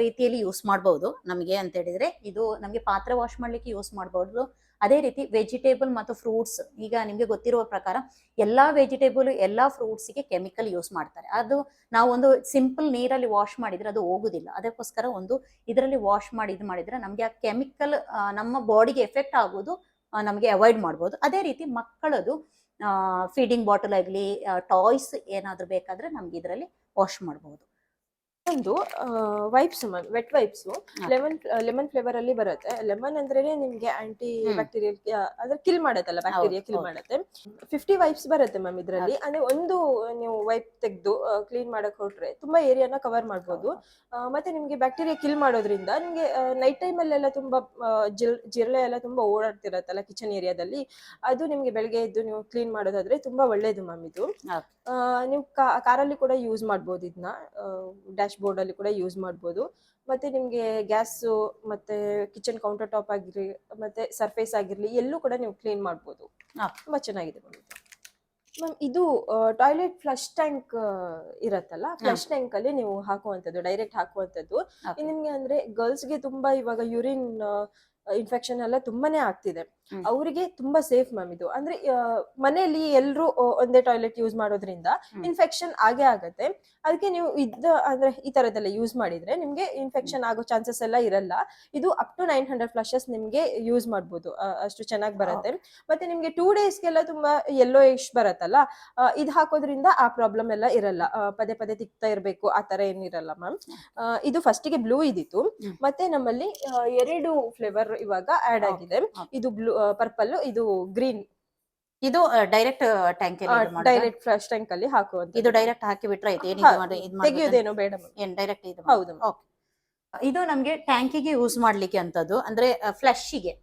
ರೀತಿಯಲ್ಲಿ ಯೂಸ್ ಮಾಡಬಹುದು ನಮಗೆ ಅಂತ ಹೇಳಿದ್ರೆ. ಇದು ನಮಗೆ ಪಾತ್ರೆ ವಾಶ್ ಮಾಡ್ಲಿಕ್ಕೆ ಯೂಸ್ ಮಾಡಬಹುದು ಅದೇ ರೀತಿ ವೆಜಿಟೇಬಲ್ ಮತ್ತು ಫ್ರೂಟ್ಸ್ ಈಗ ನಿಮಗೆ ಗೊತ್ತಿರುವ ಪ್ರಕಾರ ಎಲ್ಲಾ ವೆಜಿಟೇಬಲ್ ಎಲ್ಲಾ ಫ್ರೂಟ್ಸ್ಗೆ ಕೆಮಿಕಲ್ ಯೂಸ್ ಮಾಡ್ತಾರೆ. ಅದು ನಾವು ಒಂದು ಸಿಂಪಲ್ ನೀರಲ್ಲಿ ವಾಶ್ ಮಾಡಿದ್ರೆ ಅದು ಹೋಗುದಿಲ್ಲ. ಅದಕ್ಕೋಸ್ಕರ ಒಂದು ಇದರಲ್ಲಿ ವಾಶ್ ಮಾಡಿ ಇದು ಮಾಡಿದ್ರೆ ನಮಗೆ ಆ ಕೆಮಿಕಲ್ ನಮ್ಮ ಬಾಡಿಗೆ ಎಫೆಕ್ಟ್ ಆಗೋದು ನಮಗೆ ಅವಾಯ್ಡ್ ಮಾಡ್ಬೋದು. ಅದೇ ರೀತಿ ಮಕ್ಕಳದು ಫೀಡಿಂಗ್ ಬಾಟಲ್ ಆಗಲಿ ಟಾಯ್ಸ್ ಏನಾದರೂ ಬೇಕಾದರೆ ನಮ್ಗೆ ಇದರಲ್ಲಿ ವಾಶ್ ಮಾಡಬಹುದು ಒಂದು wipes ma'am wet wipes lemon lemon flavour ಅಲ್ಲಿ ಬರುತ್ತೆ. ಲೆಮನ್ ಅಂದ್ರೇನೆ ನಿಮ್ಗೆ ಆಂಟಿ. ಬ್ಯಾಕ್ಟೀರಿಯಲ್ ಅದ್ರ ಕಿಲ್ ಮಾಡತ್ತಲ್ಲ ಬ್ಯಾಕ್ಟೀರಿಯಾ ಕಿಲ್ ಮಾಡತ್ತೆ. ಫಿಫ್ಟಿ ವೈಪ್ಸ್ ಬರುತ್ತೆ ಮ್ಯಾಮ್ ಇದರಲ್ಲಿ. ಅಂದ್ರೆ ಒಂದು ನೀವು ವೈಪ್ ತೆಗೆದು ಕ್ಲೀನ್ ಮಾಡಕ್ ಹೊರಟ್ರೆ ತುಂಬಾ ಏರಿಯಾನ ಕವರ್ ಮಾಡ್ಬೋದು. ಮತ್ತೆ ನಿಮ್ಗೆ ಬ್ಯಾಕ್ಟೀರಿಯಾ ಕಿಲ್ ಮಾಡೋದ್ರಿಂದ ನಿಮ್ಗೆ ನೈಟ್ ಟೈಮ್ ಅಲ್ಲೆಲ್ಲ ತುಂಬಾ ಜಿರಳೆ ಎಲ್ಲ ತುಂಬಾ ಓಡಾಡ್ತಿರತ್ತಲ್ಲ ಕಿಚನ್ ಏರಿಯಾದಲ್ಲಿ ಅದು ನಿಮ್ಗೆ ಬೆಳಗ್ಗೆ ಎದ್ದು ನೀವು ಕ್ಲೀನ್ ಮಾಡೋದಾದ್ರೆ ತುಂಬಾ ಒಳ್ಳೇದು ಮ್ಯಾಮ್ ಇದು. ನೀವು ಕಾರಲ್ಲಿ ಕೂಡ ಯೂಸ್ ಮಾಡ್ಬೋದು ಇದನ್ನ ಡ್ಯಾಶ್ ಬೋರ್ಡ್ ಅಲ್ಲಿ ಕೂಡ ಯೂಸ್ ಮಾಡ್ಬೋದು ಮತ್ತೆ ನಿಮ್ಗೆ ಗ್ಯಾಸ್ ಮತ್ತೆ ಕಿಚನ್ ಕೌಂಟರ್ ಟಾಪ್ ಆಗಿರ್ಲಿ ಮತ್ತೆ ಸರ್ಫೇಸ್ ಆಗಿರ್ಲಿ ಎಲ್ಲೂ ಕೂಡ ನೀವು ಕ್ಲೀನ್ ಮಾಡ್ಬೋದು. ತುಂಬಾ ಚೆನ್ನಾಗಿದೆ ಮ್ಯಾಮ್ ಇದು ಟಾಯ್ಲೆಟ್ ಫ್ಲಶ್ ಟ್ಯಾಂಕ್ ಇರತ್ತಲ್ಲ ಫ್ಲಶ್ ಟ್ಯಾಂಕ್ ಅಲ್ಲಿ ನೀವು ಹಾಕುವಂತದ್ದು ಡೈರೆಕ್ಟ್ ಹಾಕುವಂತದ್ದು. ನಿಮ್ಗೆ ಅಂದ್ರೆ ಗರ್ಲ್ಸ್ಗೆ ತುಂಬಾ ಇವಾಗ ಯೂರಿನ್ ಇನ್ಫೆಕ್ಷನ್ ಎಲ್ಲ ತುಂಬಾನೇ ಆಗ್ತಿದೆ. ಅವರಿಗೆ ತುಂಬಾ ಸೇಫ್ ಮ್ಯಾಮ್ ಇದು. ಅಂದ್ರೆ ಮನೆಯಲ್ಲಿ ಎಲ್ರು ಒಂದೇ ಟಾಯ್ಲೆಟ್ ಯೂಸ್ ಮಾಡೋದ್ರಿಂದ ಇನ್ಫೆಕ್ಷನ್ ಆಗೇ ಆಗತ್ತೆ. ಅದಕ್ಕೆ ನೀವು ಇದ್ದ ಅಂದ್ರೆ ಈ ತರದೆಲ್ಲ ಯೂಸ್ ಮಾಡಿದ್ರೆ ನಿಮ್ಗೆ ಇನ್ಫೆಕ್ಷನ್ ಆಗೋ ಚಾನ್ಸಸ್ ಎಲ್ಲ ಇರಲ್ಲ. ಇದು up to nine hundred flushes ನಿಮ್ಗೆ ಯೂಸ್ ಮಾಡ್ಬೋದು. ಅಷ್ಟು ಚೆನ್ನಾಗಿ ಬರುತ್ತೆ. ಮತ್ತೆ ನಿಮ್ಗೆ ಟೂ ಡೇಸ್ಗೆಲ್ಲ ತುಂಬಾ ಎಲ್ಲೋ ಇಶ್ ಬರತ್ತಲ್ಲ? ಇದು ಇದ್ ಹಾಕೋದ್ರಿಂದ ಆ ಪ್ರಾಬ್ಲಮ್ ಎಲ್ಲ ಇರಲ್ಲ. ಪದೇ ಪದೇ ತಿಕ್ತಾ ಇರಬೇಕು. ಆ ತರ ಏನಿರಲ್ಲ ಮ್ಯಾಮ್ ಇದು ಫಸ್ಟಿಗೆ ಬ್ಲೂ ಇದಿತ್ತು. ಮತ್ತೆ ನಮ್ಮಲ್ಲಿ ಎರಡು ಫ್ಲೇವರ್ ಇವಾಗ ಆಡ್ ಆಗಿದೆ. ಇದು ಬ್ಲೂ ಪರ್ಪಲ್ ಇದು ಗ್ರೀನ್ ಇದು direct tank direct flush tank ಅಲ್ಲಿ ಹಾಕುವಂತ ಇದು ಡೈರೆಕ್ಟ್ ಹಾಕಿ ಬಿಟ್ರೆ ಆಯ್ತು. ಏನು ತೆಗೆಯೋದೇನೋ ಬೇಡ ಏನ್ ಡೈರೆಕ್ಟ್ ಇದು ಹೌದು ಓಕೆ ಇದು ನಮ್ಗೆ ಟ್ಯಾಂಕಿಗೆ ಯೂಸ್ ಮಾಡ್ಲಿಕ್ಕೆ ಅಂತದ್ದು ಅಂದ್ರೆ ಫ್ಲಶ್ಗೆ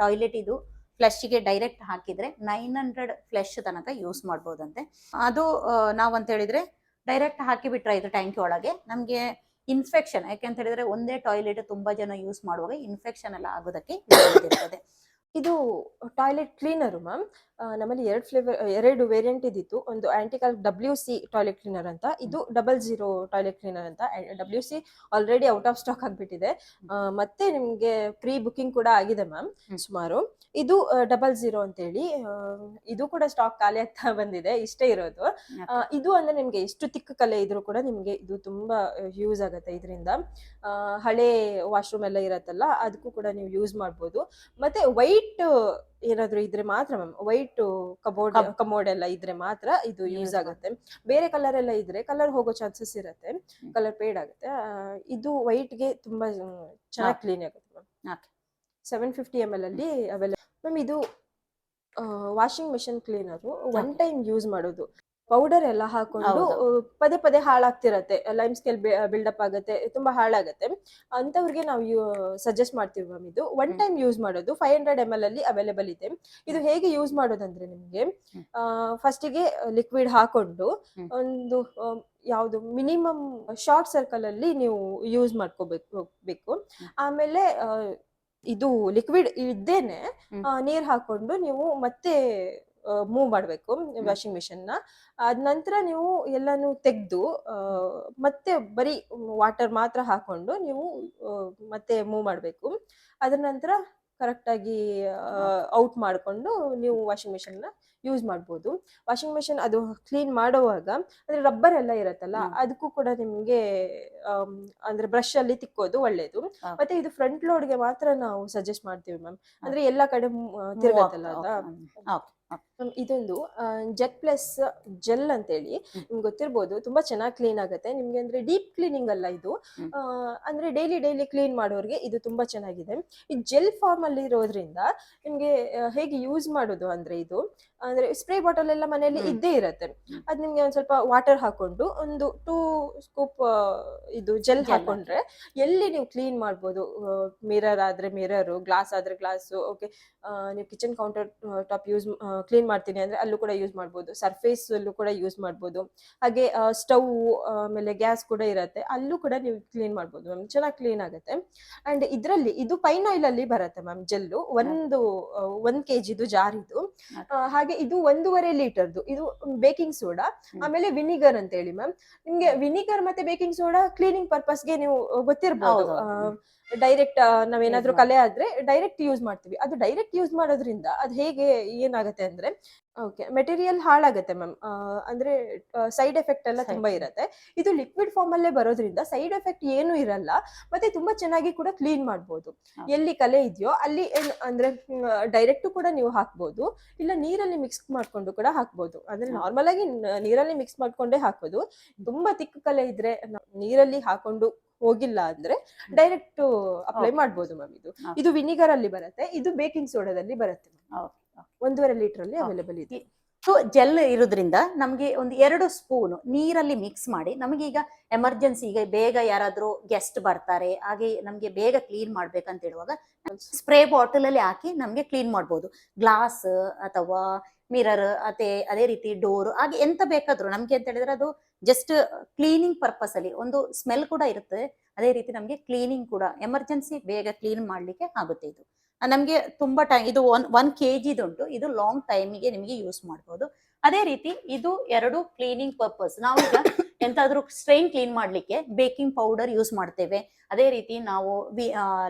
ಟಾಯ್ಲೆಟ್ ಇದು ಫ್ಲಶ್ಗೆ ಡೈರೆಕ್ಟ್ ಹಾಕಿದ್ರೆ ನೈನ್ ಹಂಡ್ರೆಡ್ ಫ್ಲಶ್ ತನಕ ಯೂಸ್ ಮಾಡ್ಬೋದಂತೆ. ಅದು ನಾವು ನಾವಂತ ಹೇಳಿದ್ರೆ ಡೈರೆಕ್ಟ್ ಹಾಕಿ ಬಿಟ್ರೆ ಇದು ಟ್ಯಾಂಕಿ ಒಳಗೆ. ನಮ್ಗೆ ಇನ್ಫೆಕ್ಷನ್ ಯಾಕೆಂತ ಹೇಳಿದ್ರೆ ಒಂದೇ ಟಾಯ್ಲೆಟ್ ತುಂಬಾ ಜನ ಯೂಸ್ ಮಾಡುವಾಗ ಇನ್ಫೆಕ್ಷನ್ ಎಲ್ಲ ಆಗೋದಕ್ಕೆ ಇರ್ತದೆ. ಇದು ಟಾಯ್ಲೆಟ್ ಕ್ಲೀನರ್ ಮ್ಯಾಮ್ ನಮ್ಮಲ್ಲಿ ಎರಡು ಫ್ಲೇವರ್ ಎರಡು ವೇರಿಯಂಟ್ ಇದ್ದಿತ್ತು. ಒಂದು ಆಂಟಿಕಲ್ ಡಬ್ಲ್ಯೂ ಸಿ ಟಾಯ್ಲೆಟ್ ಕ್ಲೀನರ್ ಅಂತ ಇದು ಡಬಲ್ ಜೀರೋ ಟಾಯ್ಲೆಟ್ ಕ್ಲೀನರ್ ಅಂತ. W C already out of stock ಆಗಿಬಿಟ್ಟಿದೆ. ಮತ್ತೆ ನಿಮಗೆ ಪ್ರೀ ಬುಕಿಂಗ್ ಕೂಡ ಆಗಿದೆ ಮ್ಯಾಮ್ ಸುಮಾರು. ಇದು ಡಬಲ್ ಜೀರೋ ಅಂತೇಳಿ ಇದು ಕೂಡ ಸ್ಟಾಕ್ ಖಾಲಿ ಆಗ್ತಾ ಬಂದಿದೆ ಇಷ್ಟೇ ಇರೋದು. ಇದು ಅಂದ್ರೆ ನಿಮ್ಗೆ ಎಷ್ಟು ತಿಕ್ಕ ಕಲೆ ಇದ್ರೂ ಕೂಡ ನಿಮ್ಗೆ ಇದು ತುಂಬಾ ಯೂಸ್ ಆಗುತ್ತೆ ಇದರಿಂದ. ಹಳೆ ವಾಶ್ರೂಮ್ ಎಲ್ಲ ಇರತ್ತಲ್ಲ ಅದಕ್ಕೂ ಕೂಡ ನೀವು ಯೂಸ್ ಮಾಡ್ಬೋದು. ಮತ್ತೆ ವೈಟ್ ಏನಾದ್ರು ಇದ್ರೆ ಮಾತ್ರ ಮ್ಯಾಮ್ ವೈಟ್ ಕಬೋರ್ಡ್ ಕಬ್- ಕಮೋಡ್ ಎಲ್ಲ ಇದ್ರೆ ಮಾತ್ರ ಇದು ಯೂಸ್ ಆಗುತ್ತೆ. ಬೇರೆ ಕಲರ್ ಎಲ್ಲ ಇದ್ರೆ ಕಲರ್ ಹೋಗೋ ಚಾನ್ಸಸ್ ಇರುತ್ತೆ. ಕಲರ್ ಪೇಡ್ ಆಗುತ್ತೆ. ಇದು ವೈಟ್ಗೆ ತುಂಬಾ ಚೆನ್ನಾಗಿ ಕ್ಲೀನ್ ಆಗುತ್ತೆ ma'am. Seven fifty M L ಅಲ್ಲಿ ಅವೈಲೇಬಲ್ ಮ್ಯಾಮ್ ಇದು washing machine cleaner one time use ಮಾಡೋದು. ಪೌಡರ್ ಎಲ್ಲ ಹಾಕೊಂಡು ಪದೇ ಪದೇ ಹಾಳಾಗ್ತಿರತ್ತೆ. ಲೈಮ್ ಸ್ಕೇಲ್ ಬಿಲ್ಡಪ್ ಆಗುತ್ತೆ ತುಂಬಾ ಹಾಳಾಗತ್ತೆ. ಅಂತವ್ರಿಗೆ ನಾವು ಸಜೆಸ್ಟ್ ಮಾಡ್ತೀವಿ ಮ್ಯಾಮ್ ಇದು. ಒನ್ ಟೈಮ್ ಯೂಸ್ ಮಾಡೋದು ಫೈವ್ ಹಂಡ್ರೆಡ್ ಎಂ ಎಲ್ ಅಲ್ಲಿ ಅವೈಲೇಬಲ್ ಇದೆ. ಇದು ಹೇಗೆ ಯೂಸ್ ಮಾಡೋದಂದ್ರೆ ನಿಮ್ಗೆ ಫಸ್ಟ್ ಫಸ್ಟಿಗೆ ಲಿಕ್ವಿಡ್ ಹಾಕೊಂಡು ಒಂದು ಯಾವ್ದು ಮಿನಿಮಮ್ ಶಾರ್ಟ್ ಸರ್ಕಲ್ ಅಲ್ಲಿ ನೀವು ಯೂಸ್ ಮಾಡ್ಕೋಬೇಕು ಬೇಕು. ಆಮೇಲೆ ಇದು ಲಿಕ್ವಿಡ್ ಇದ್ದೇನೆ. ನೀರ್ ಹಾಕೊಂಡು ನೀವು ಮತ್ತೆ ಮೂವ್ ಮಾಡಬೇಕು ವಾಷಿಂಗ್ ಮಿಷನ್ನ ನ. ಅದ ನಂತರ ನೀವು ಎಲ್ಲಾನು ತೆಗೆದು ಮತ್ತೆ ಬರೀ ವಾಟರ್ ಮಾತ್ರ ಹಾಕೊಂಡು ನೀವು ಮತ್ತೆ ಮೂವ್ ಮಾಡಬೇಕು. ಅದ್ರ ನಂತರ ಕರೆಕ್ಟಾಗಿ ಔಟ್ ಮಾಡಿಕೊಂಡು ನೀವು ವಾಷಿಂಗ್ ಮಿಷಿನ್ನ ಯೂಸ್ ಮಾಡ್ಬೋದು. ವಾಷಿಂಗ್ ಮಿಷನ್ ಅದು ಕ್ಲೀನ್ ಮಾಡುವಾಗ ಅಂದ್ರೆ ರಬ್ಬರ್ ಎಲ್ಲ ಇರತ್ತಲ್ಲ. ಅದಕ್ಕೂ ಕೂಡ ನಿಮ್ಗೆ ಅಂದರೆ ಬ್ರಷ್ ಅಲ್ಲಿ ತಿಕ್ಕೋದು ಒಳ್ಳೇದು. ಹಾ. ಮತ್ತೆ ಇದು ಫ್ರಂಟ್ ಲೋಡ್ಗೆ ಮಾತ್ರ ನಾವು ಸಜೆಸ್ಟ್ ಮಾಡ್ತೀವಿ ಮ್ಯಾಮ್ ಅಂದ್ರೆ ಎಲ್ಲಾ ಕಡೆ ತಿರುಗುತ್ತಲ್ಲ ಅದ? ಇದೊಂದು ಜೆಟ್ ಪ್ಲಸ್ ಜೆಲ್ ಅಂತೇಳಿ ಹೇಳಿ ನಿಮ್ಗೆ ಗೊತ್ತಿರ್ಬೋದು. ತುಂಬಾ ಚೆನ್ನಾಗಿ ಕ್ಲೀನ್ ಆಗುತ್ತೆ. ನಿಮ್ಗೆ ಅಂದ್ರೆ ಡೀಪ್ ಕ್ಲೀನಿಂಗ್ ಅಲ್ಲ ಇದು. ಅಂದ್ರೆ ಡೈಲಿ ಡೈಲಿ ಕ್ಲೀನ್ ಮಾಡೋರಿಗೆ ಇದು ತುಂಬಾ ಚೆನ್ನಾಗಿದೆ. ಈ ಜೆಲ್ ಫಾರ್ಮ್ ಅಲ್ಲಿ ಇರೋದ್ರಿಂದ ನಿಮ್ಗೆ ಹೇಗೆ ಯೂಸ್ ಮಾಡೋದು ಅಂದ್ರೆ ಇದು ಅಂದ್ರೆ ಸ್ಪ್ರೇ ಬಾಟಲ್ ಎಲ್ಲ ಮನೆಯಲ್ಲಿ ಇದ್ದೇ ಇರತ್ತೆ. ಅದ್ ನಿಮ್ಗೆ ಒಂದ್ ಸ್ವಲ್ಪ ವಾಟರ್ ಹಾಕೊಂಡು ಒಂದು ಟೂ ಸ್ಕೂಪ್ ಇದು ಜೆಲ್ ಹಾಕೊಂಡ್ರೆ ಎಲ್ಲಿ ನೀವು ಕ್ಲೀನ್ ಮಾಡ್ಬೋದು? ಮಿರರ್ ಆದ್ರೆ ಮಿರರ್ ಗ್ಲಾಸ್ ಆದ್ರೆ ಗ್ಲಾಸ್ ಓಕೆ ನೀವು kitchen counter top use clean ಮಾಡ್ತೀನಿ ಅಂದ್ರೆ ಅಲ್ಲೂ ಕೂಡ ಯೂಸ್ ಮಾಡ್ಬೋದು. ಸರ್ಫೇಸ್ ಅಲ್ಲೂ ಕೂಡ ಯೂಸ್ ಮಾಡ್ಬೋದು. ಹಾಗೆ ಸ್ಟವ್ ಆಮೇಲೆ ಗ್ಯಾಸ್ ಕೂಡ ಇರತ್ತೆ. ಅಲ್ಲೂ ಕೂಡ ನೀವು ಕ್ಲೀನ್ ಮಾಡ್ಬೋದು ಮ್ಯಾಮ್ ಚೆನ್ನಾಗಿ ಕ್ಲೀನ್ ಆಗುತ್ತೆ. ಅಂಡ್ ಇದರಲ್ಲಿ ಇದು ಪೈನ್ ಆಯಿಲ್ ಅಲ್ಲಿ ಬರುತ್ತೆ ಮ್ಯಾಮ್ ಜೆಲ್ಲು ಒಂದು ಒಂದ್ ಕೆ ಜಿದು ಜಾರ್ ಇದು ಹಾಗೆ ಇದು ಒಂದೂವರೆ ಲೀಟರ್ದು. ಇದು ಬೇಕಿಂಗ್ ಸೋಡಾ ಆಮೇಲೆ ವಿನಿಗರ್ ಅಂತ ಹೇಳಿ ಮ್ಯಾಮ್. ನಿಮ್ಗೆ ವಿನಿಗರ್ ಮತ್ತೆ ಬೇಕಿಂಗ್ ಸೋಡಾ ಕ್ಲೀನಿಂಗ್ ಪರ್ಪಸ್ಗೆ ನೀವು ಗೊತ್ತಿರ್ಬೋದು. ಹೌದು, ಹೌದು. ಡೈರೆಕ್ಟ್ ನಾವೇನಾದ್ರೂ ಕಲೆ ಆದ್ರೆ ಡೈರೆಕ್ಟ್ ಯೂಸ್ ಮಾಡ್ತೀವಿ. ಅದು ಡೈರೆಕ್ಟ್ ಯೂಸ್ ಮಾಡೋದ್ರಿಂದ ಅದು ಹೇಗೆ ಏನಾಗುತ್ತೆ ಅಂದ್ರೆ ಓಕೆ ಮೆಟೀರಿಯಲ್ ಹಾಳಾಗುತ್ತೆ ಮ್ಯಾಮ್ ಅಂದ್ರೆ ಸೈಡ್ ಎಫೆಕ್ಟ್ ಎಲ್ಲ ತುಂಬಾ. ಇರುತ್ತೆ. ಇದು ಲಿಕ್ವಿಡ್ ಫಾರ್ಮ್ ಅಲ್ಲೇ ಬರೋದ್ರಿಂದ ಸೈಡ್ ಎಫೆಕ್ಟ್ ಏನು ಇರಲ್ಲ ಮತ್ತೆ ತುಂಬಾ ಚೆನ್ನಾಗಿ ಕೂಡ ಕ್ಲೀನ್ ಮಾಡ್ಬೋದು. ಎಲ್ಲಿ ಕಲೆ ಇದೆಯೋ ಅಲ್ಲಿ ಏನ್ ಅಂದ್ರೆ ಡೈರೆಕ್ಟ್ ಕೂಡ ನೀವು ಹಾಕ್ಬೋದು. ಇಲ್ಲ ನೀರಲ್ಲಿ ಮಿಕ್ಸ್ ಮಾಡ್ಕೊಂಡು ಕೂಡ ಹಾಕ್ಬೋದು. ಅಂದ್ರೆ. ನಾರ್ಮಲ್ ಆಗಿ ನೀರಲ್ಲಿ ಮಿಕ್ಸ್ ಮಾಡ್ಕೊಂಡೇ ಹಾಕೋದು ತುಂಬಾ ತಿಕ್ಕ ಕಲೆ ಇದ್ರೆ ನೀರಲ್ಲಿ ಹಾಕೊಂಡು ಹೋಗಿಲ್ಲ ಅಂದ್ರೆ ಡೈರೆಕ್ಟ್ ಅಪ್ಲೈ ಮಾಡಬಹುದು ಮಾಡ್ಬೋದು ಮ್ಯಾಮ್ ಇದು. ಇದು ವಿನಿಗರ್ ಅಲ್ಲಿ ಬರುತ್ತೆ ಇದು ಬೇಕಿಂಗ್ ಸೋಡಾದಲ್ಲಿ ಬರುತ್ತೆ ಒಂದೂವರೆ ಲೀಟರ್ ಅಲ್ಲಿ. ಅವೈಲೇಬಲ್ ಇದೆ. ಸೊ ಜೆಲ್ ಇರೋದ್ರಿಂದ ನಮಗೆ ಒಂದು ಎರಡು ಸ್ಪೂನ್ ನೀರಲ್ಲಿ ಮಿಕ್ಸ್ ಮಾಡಿ ನಮಗೆ ಈಗ ಎಮರ್ಜೆನ್ಸಿ ಈಗ ಬೇಗ ಯಾರಾದರೂ ಗೆಸ್ಟ್ ಬರ್ತಾರೆ, ಹಾಗೆ ನಮಗೆ ಬೇಗ ಕ್ಲೀನ್ ಮಾಡ್ಬೇಕಂತ ಹೇಳುವಾಗ ಸ್ಪ್ರೇ ಬಾಟಲ್ ಅಲ್ಲಿ ಹಾಕಿ ನಮಗೆ ಕ್ಲೀನ್ ಮಾಡ್ಬೋದು. ಗ್ಲಾಸ್ ಅಥವಾ ಮಿರರ್ ಅದೇ ಅದೇ ರೀತಿ ಡೋರ್ ಹಾಗೆ ಎಂತ ಬೇಕಾದ್ರೂ, ನಮ್ಗೆ ಅಂತ ಹೇಳಿದ್ರೆ ಅದು ಜಸ್ಟ್ ಕ್ಲೀನಿಂಗ್ ಪರ್ಪಸ್ ಅಲ್ಲಿ ಒಂದು ಸ್ಮೆಲ್ ಕೂಡ ಇರುತ್ತೆ, ಅದೇ ರೀತಿ ನಮಗೆ ಕ್ಲೀನಿಂಗ್ ಕೂಡ ಎಮರ್ಜೆನ್ಸಿ ಬೇಗ ಕ್ಲೀನ್ ಮಾಡ್ಲಿಕ್ಕೆ ಆಗುತ್ತೆ ಇದು. ನಮ್ಗೆ ತುಂಬಾ ಟೈಮ್ ಇದು ಒನ್ ಒನ್ ಕೆ ಜಿದುಂಟು ಇದು ಲಾಂಗ್ ಟೈಮಿಗೆ ನಿಮಗೆ ಯೂಸ್ ಮಾಡ್ಬೋದು. ಅದೇ ರೀತಿ ಇದು ಎರಡು ಕ್ಲೀನಿಂಗ್ ಪರ್ಪಸ್ ನಾವೀಗ ಎಂತಾದ್ರೂ ಸ್ಟ್ರೈನ್ ಕ್ಲೀನ್ ಮಾಡ್ಲಿಕ್ಕೆ ಬೇಕಿಂಗ್ ಪೌಡರ್ ಯೂಸ್ ಮಾಡ್ತೇವೆ. ಅದೇ ರೀತಿ ನಾವು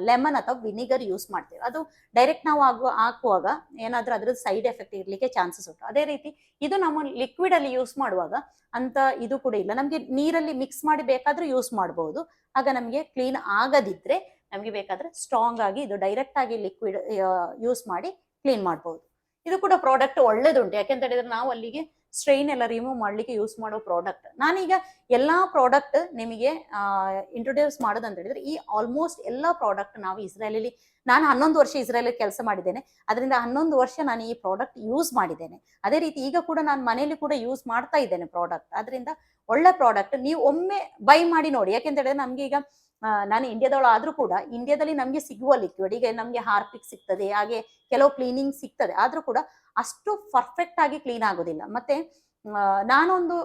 ಲೆಮನ್ ಅಥವಾ ವಿನಿಗರ್ ಯೂಸ್ ಮಾಡ್ತೇವೆ. ಅದು ಡೈರೆಕ್ಟ್ ನಾವು ಆಗುವ, ಹಾಕುವಾಗ ಏನಾದ್ರೂ ಅದ್ರ ಸೈಡ್ ಎಫೆಕ್ಟ್ ಇರ್ಲಿಕ್ಕೆ ಚಾನ್ಸಸ್ ಉಂಟು. ಅದೇ ರೀತಿ ಇದು ನಮ್ಮ ಲಿಕ್ವಿಡ್ ಅಲ್ಲಿ ಯೂಸ್ ಮಾಡುವಾಗ ಅಂತ ಇದು ಕೂಡ ಇಲ್ಲ. ನಮ್ಗೆ ನೀರಲ್ಲಿ ಮಿಕ್ಸ್ ಮಾಡಿ ಬೇಕಾದ್ರೂ ಯೂಸ್ ಮಾಡಬಹುದು ಆಗ ನಮಗೆ ಕ್ಲೀನ್ ಆಗದಿದ್ರೆ ನಮಗೆ ಬೇಕಾದ್ರೆ ಸ್ಟ್ರಾಂಗ್ ಆಗಿ ಇದು ಡೈರೆಕ್ಟ್ ಆಗಿ ಲಿಕ್ವಿಡ್ ಯೂಸ್ ಮಾಡಿ ಕ್ಲೀನ್ ಮಾಡಬಹುದು ಇದು ಕೂಡ ಪ್ರಾಡಕ್ಟ್ ಒಳ್ಳೇದುಂಟು. ಯಾಕೆಂತ ಹೇಳಿದ್ರೆ ನಾವು ಅಲ್ಲಿಗೆ ಸ್ಟ್ರೈನ್ ಎಲ್ಲ ರಿಮೂವ್ ಮಾಡ್ಲಿಕ್ಕೆ ಯೂಸ್ ಮಾಡೋ ಪ್ರಾಡಕ್ಟ್ ನಾನೀಗ ಎಲ್ಲಾ ಪ್ರಾಡಕ್ಟ್ ನಿಮಗೆ ಇಂಟ್ರೊಡ್ಯೂಸ್ ಮಾಡೋದಂತ ಹೇಳಿದ್ರೆ ಈ ಆಲ್ಮೋಸ್ಟ್ ಎಲ್ಲಾ ಪ್ರಾಡಕ್ಟ್ ನಾವು ಇಸ್ರೇಲಲ್ಲಿ ನಾನು ಹನ್ನೊಂದು ವರ್ಷ ಇಸ್ರೇಲ್ ಕೆಲಸ ಮಾಡಿದ್ದೇನೆ. ಅದರಿಂದ ಹನ್ನೊಂದು ವರ್ಷ ನಾನು ಈ ಪ್ರಾಡಕ್ಟ್ ಯೂಸ್ ಮಾಡಿದ್ದೇನೆ. ಅದೇ ರೀತಿ ಈಗ ಕೂಡ ನಾನು ಮನೆಯಲ್ಲಿ ಕೂಡ ಯೂಸ್ ಮಾಡ್ತಾ ಇದ್ದೇನೆ ಪ್ರಾಡಕ್ಟ್ ಅದರಿಂದ ಒಳ್ಳೆ ಪ್ರಾಡಕ್ಟ್ ನೀವು ಒಮ್ಮೆ ಬೈ ಮಾಡಿ ನೋಡಿ. ಯಾಕೆಂತ ಹೇಳಿದ್ರೆ ನಮ್ಗೆ ಈಗ ನಾನು ಇಂಡಿಯಾದವಳು ಆದ್ರೂ ಕೂಡ ಇಂಡಿಯಾದಲ್ಲಿ ನಮ್ಗೆ ಸಿಗುವ ಲಿಕ್ವಿಡ್ ಈಗ ನಮ್ಗೆ ಹಾರ್ಪಿಕ್ ಸಿಗ್ತದೆ, ಹಾಗೆ ಕೆಲವು ಕ್ಲೀನಿಂಗ್ ಸಿಗ್ತದೆ, ಆದ್ರೂ ಕೂಡ ಅಷ್ಟು ಪರ್ಫೆಕ್ಟ್ ಆಗಿ ಕ್ಲೀನ್ ಆಗೋದಿಲ್ಲ. ಮತ್ತೆ ನಾನೊಂದು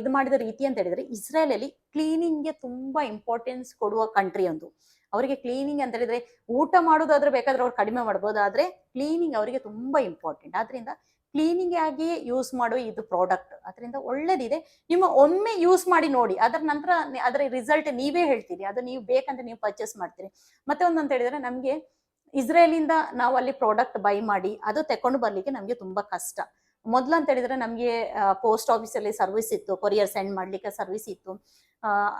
ಇದು ಮಾಡಿದ ರೀತಿ ಅಂತ ಹೇಳಿದ್ರೆ ಇಸ್ರೇಲ್ ಅಲ್ಲಿ ಕ್ಲೀನಿಂಗ್ಗೆ ತುಂಬಾ ಇಂಪಾರ್ಟೆನ್ಸ್ ಕೊಡುವ ಕಂಟ್ರಿ ಒಂದು. ಅವರಿಗೆ ಕ್ಲೀನಿಂಗ್ ಅಂತ ಹೇಳಿದ್ರೆ ಊಟ ಮಾಡೋದಾದ್ರೆ ಬೇಕಾದ್ರೆ ಅವ್ರು ಕಡಿಮೆ ಮಾಡ್ಬೋದು, ಆದ್ರೆ ಕ್ಲೀನಿಂಗ್ ಅವರಿಗೆ ತುಂಬಾ ಇಂಪಾರ್ಟೆಂಟ್ ಆದ್ರಿಂದ ಕ್ಲೀನಿಂಗ್ ಆಗಿ ಯೂಸ್ ಮಾಡುವ ಇದು ಪ್ರಾಡಕ್ಟ್ ಅದರಿಂದ ಒಳ್ಳೇದಿದೆ. ನಿಮ್ಮ ಒಮ್ಮೆ ಯೂಸ್ ಮಾಡಿ ನೋಡಿ, ಅದರ ನಂತರ ಅದರ ರಿಸಲ್ಟ್ ನೀವೇ ಹೇಳ್ತೀರಿ. ಅದು ನೀವು ಬೇಕಂತ ನೀವು ಪರ್ಚೇಸ್ ಮಾಡ್ತೀರಿ. ಮತ್ತೆ ಒಂದಂತ ಹೇಳಿದ್ರೆ ನಮ್ಗೆ ಇಸ್ರೇಲಿಂದ ನಾವು ಅಲ್ಲಿ ಪ್ರಾಡಕ್ಟ್ ಬೈ ಮಾಡಿ, ಅದು ತಕೊಂಡು ಬರ್ಲಿಕ್ಕೆ ನಮ್ಗೆ ತುಂಬಾ ಕಷ್ಟ. ಮೊದ್ಲು ಅಂತ ಹೇಳಿದ್ರೆ ನಮ್ಗೆ ಪೋಸ್ಟ್ ಆಫೀಸಲ್ಲಿ ಸರ್ವಿಸ್ ಇತ್ತು ಕೊರಿಯರ್ ಸೆಂಡ್ ಮಾಡ್ಲಿಕ್ಕೆ ಸರ್ವಿಸ್ ಇತ್ತು.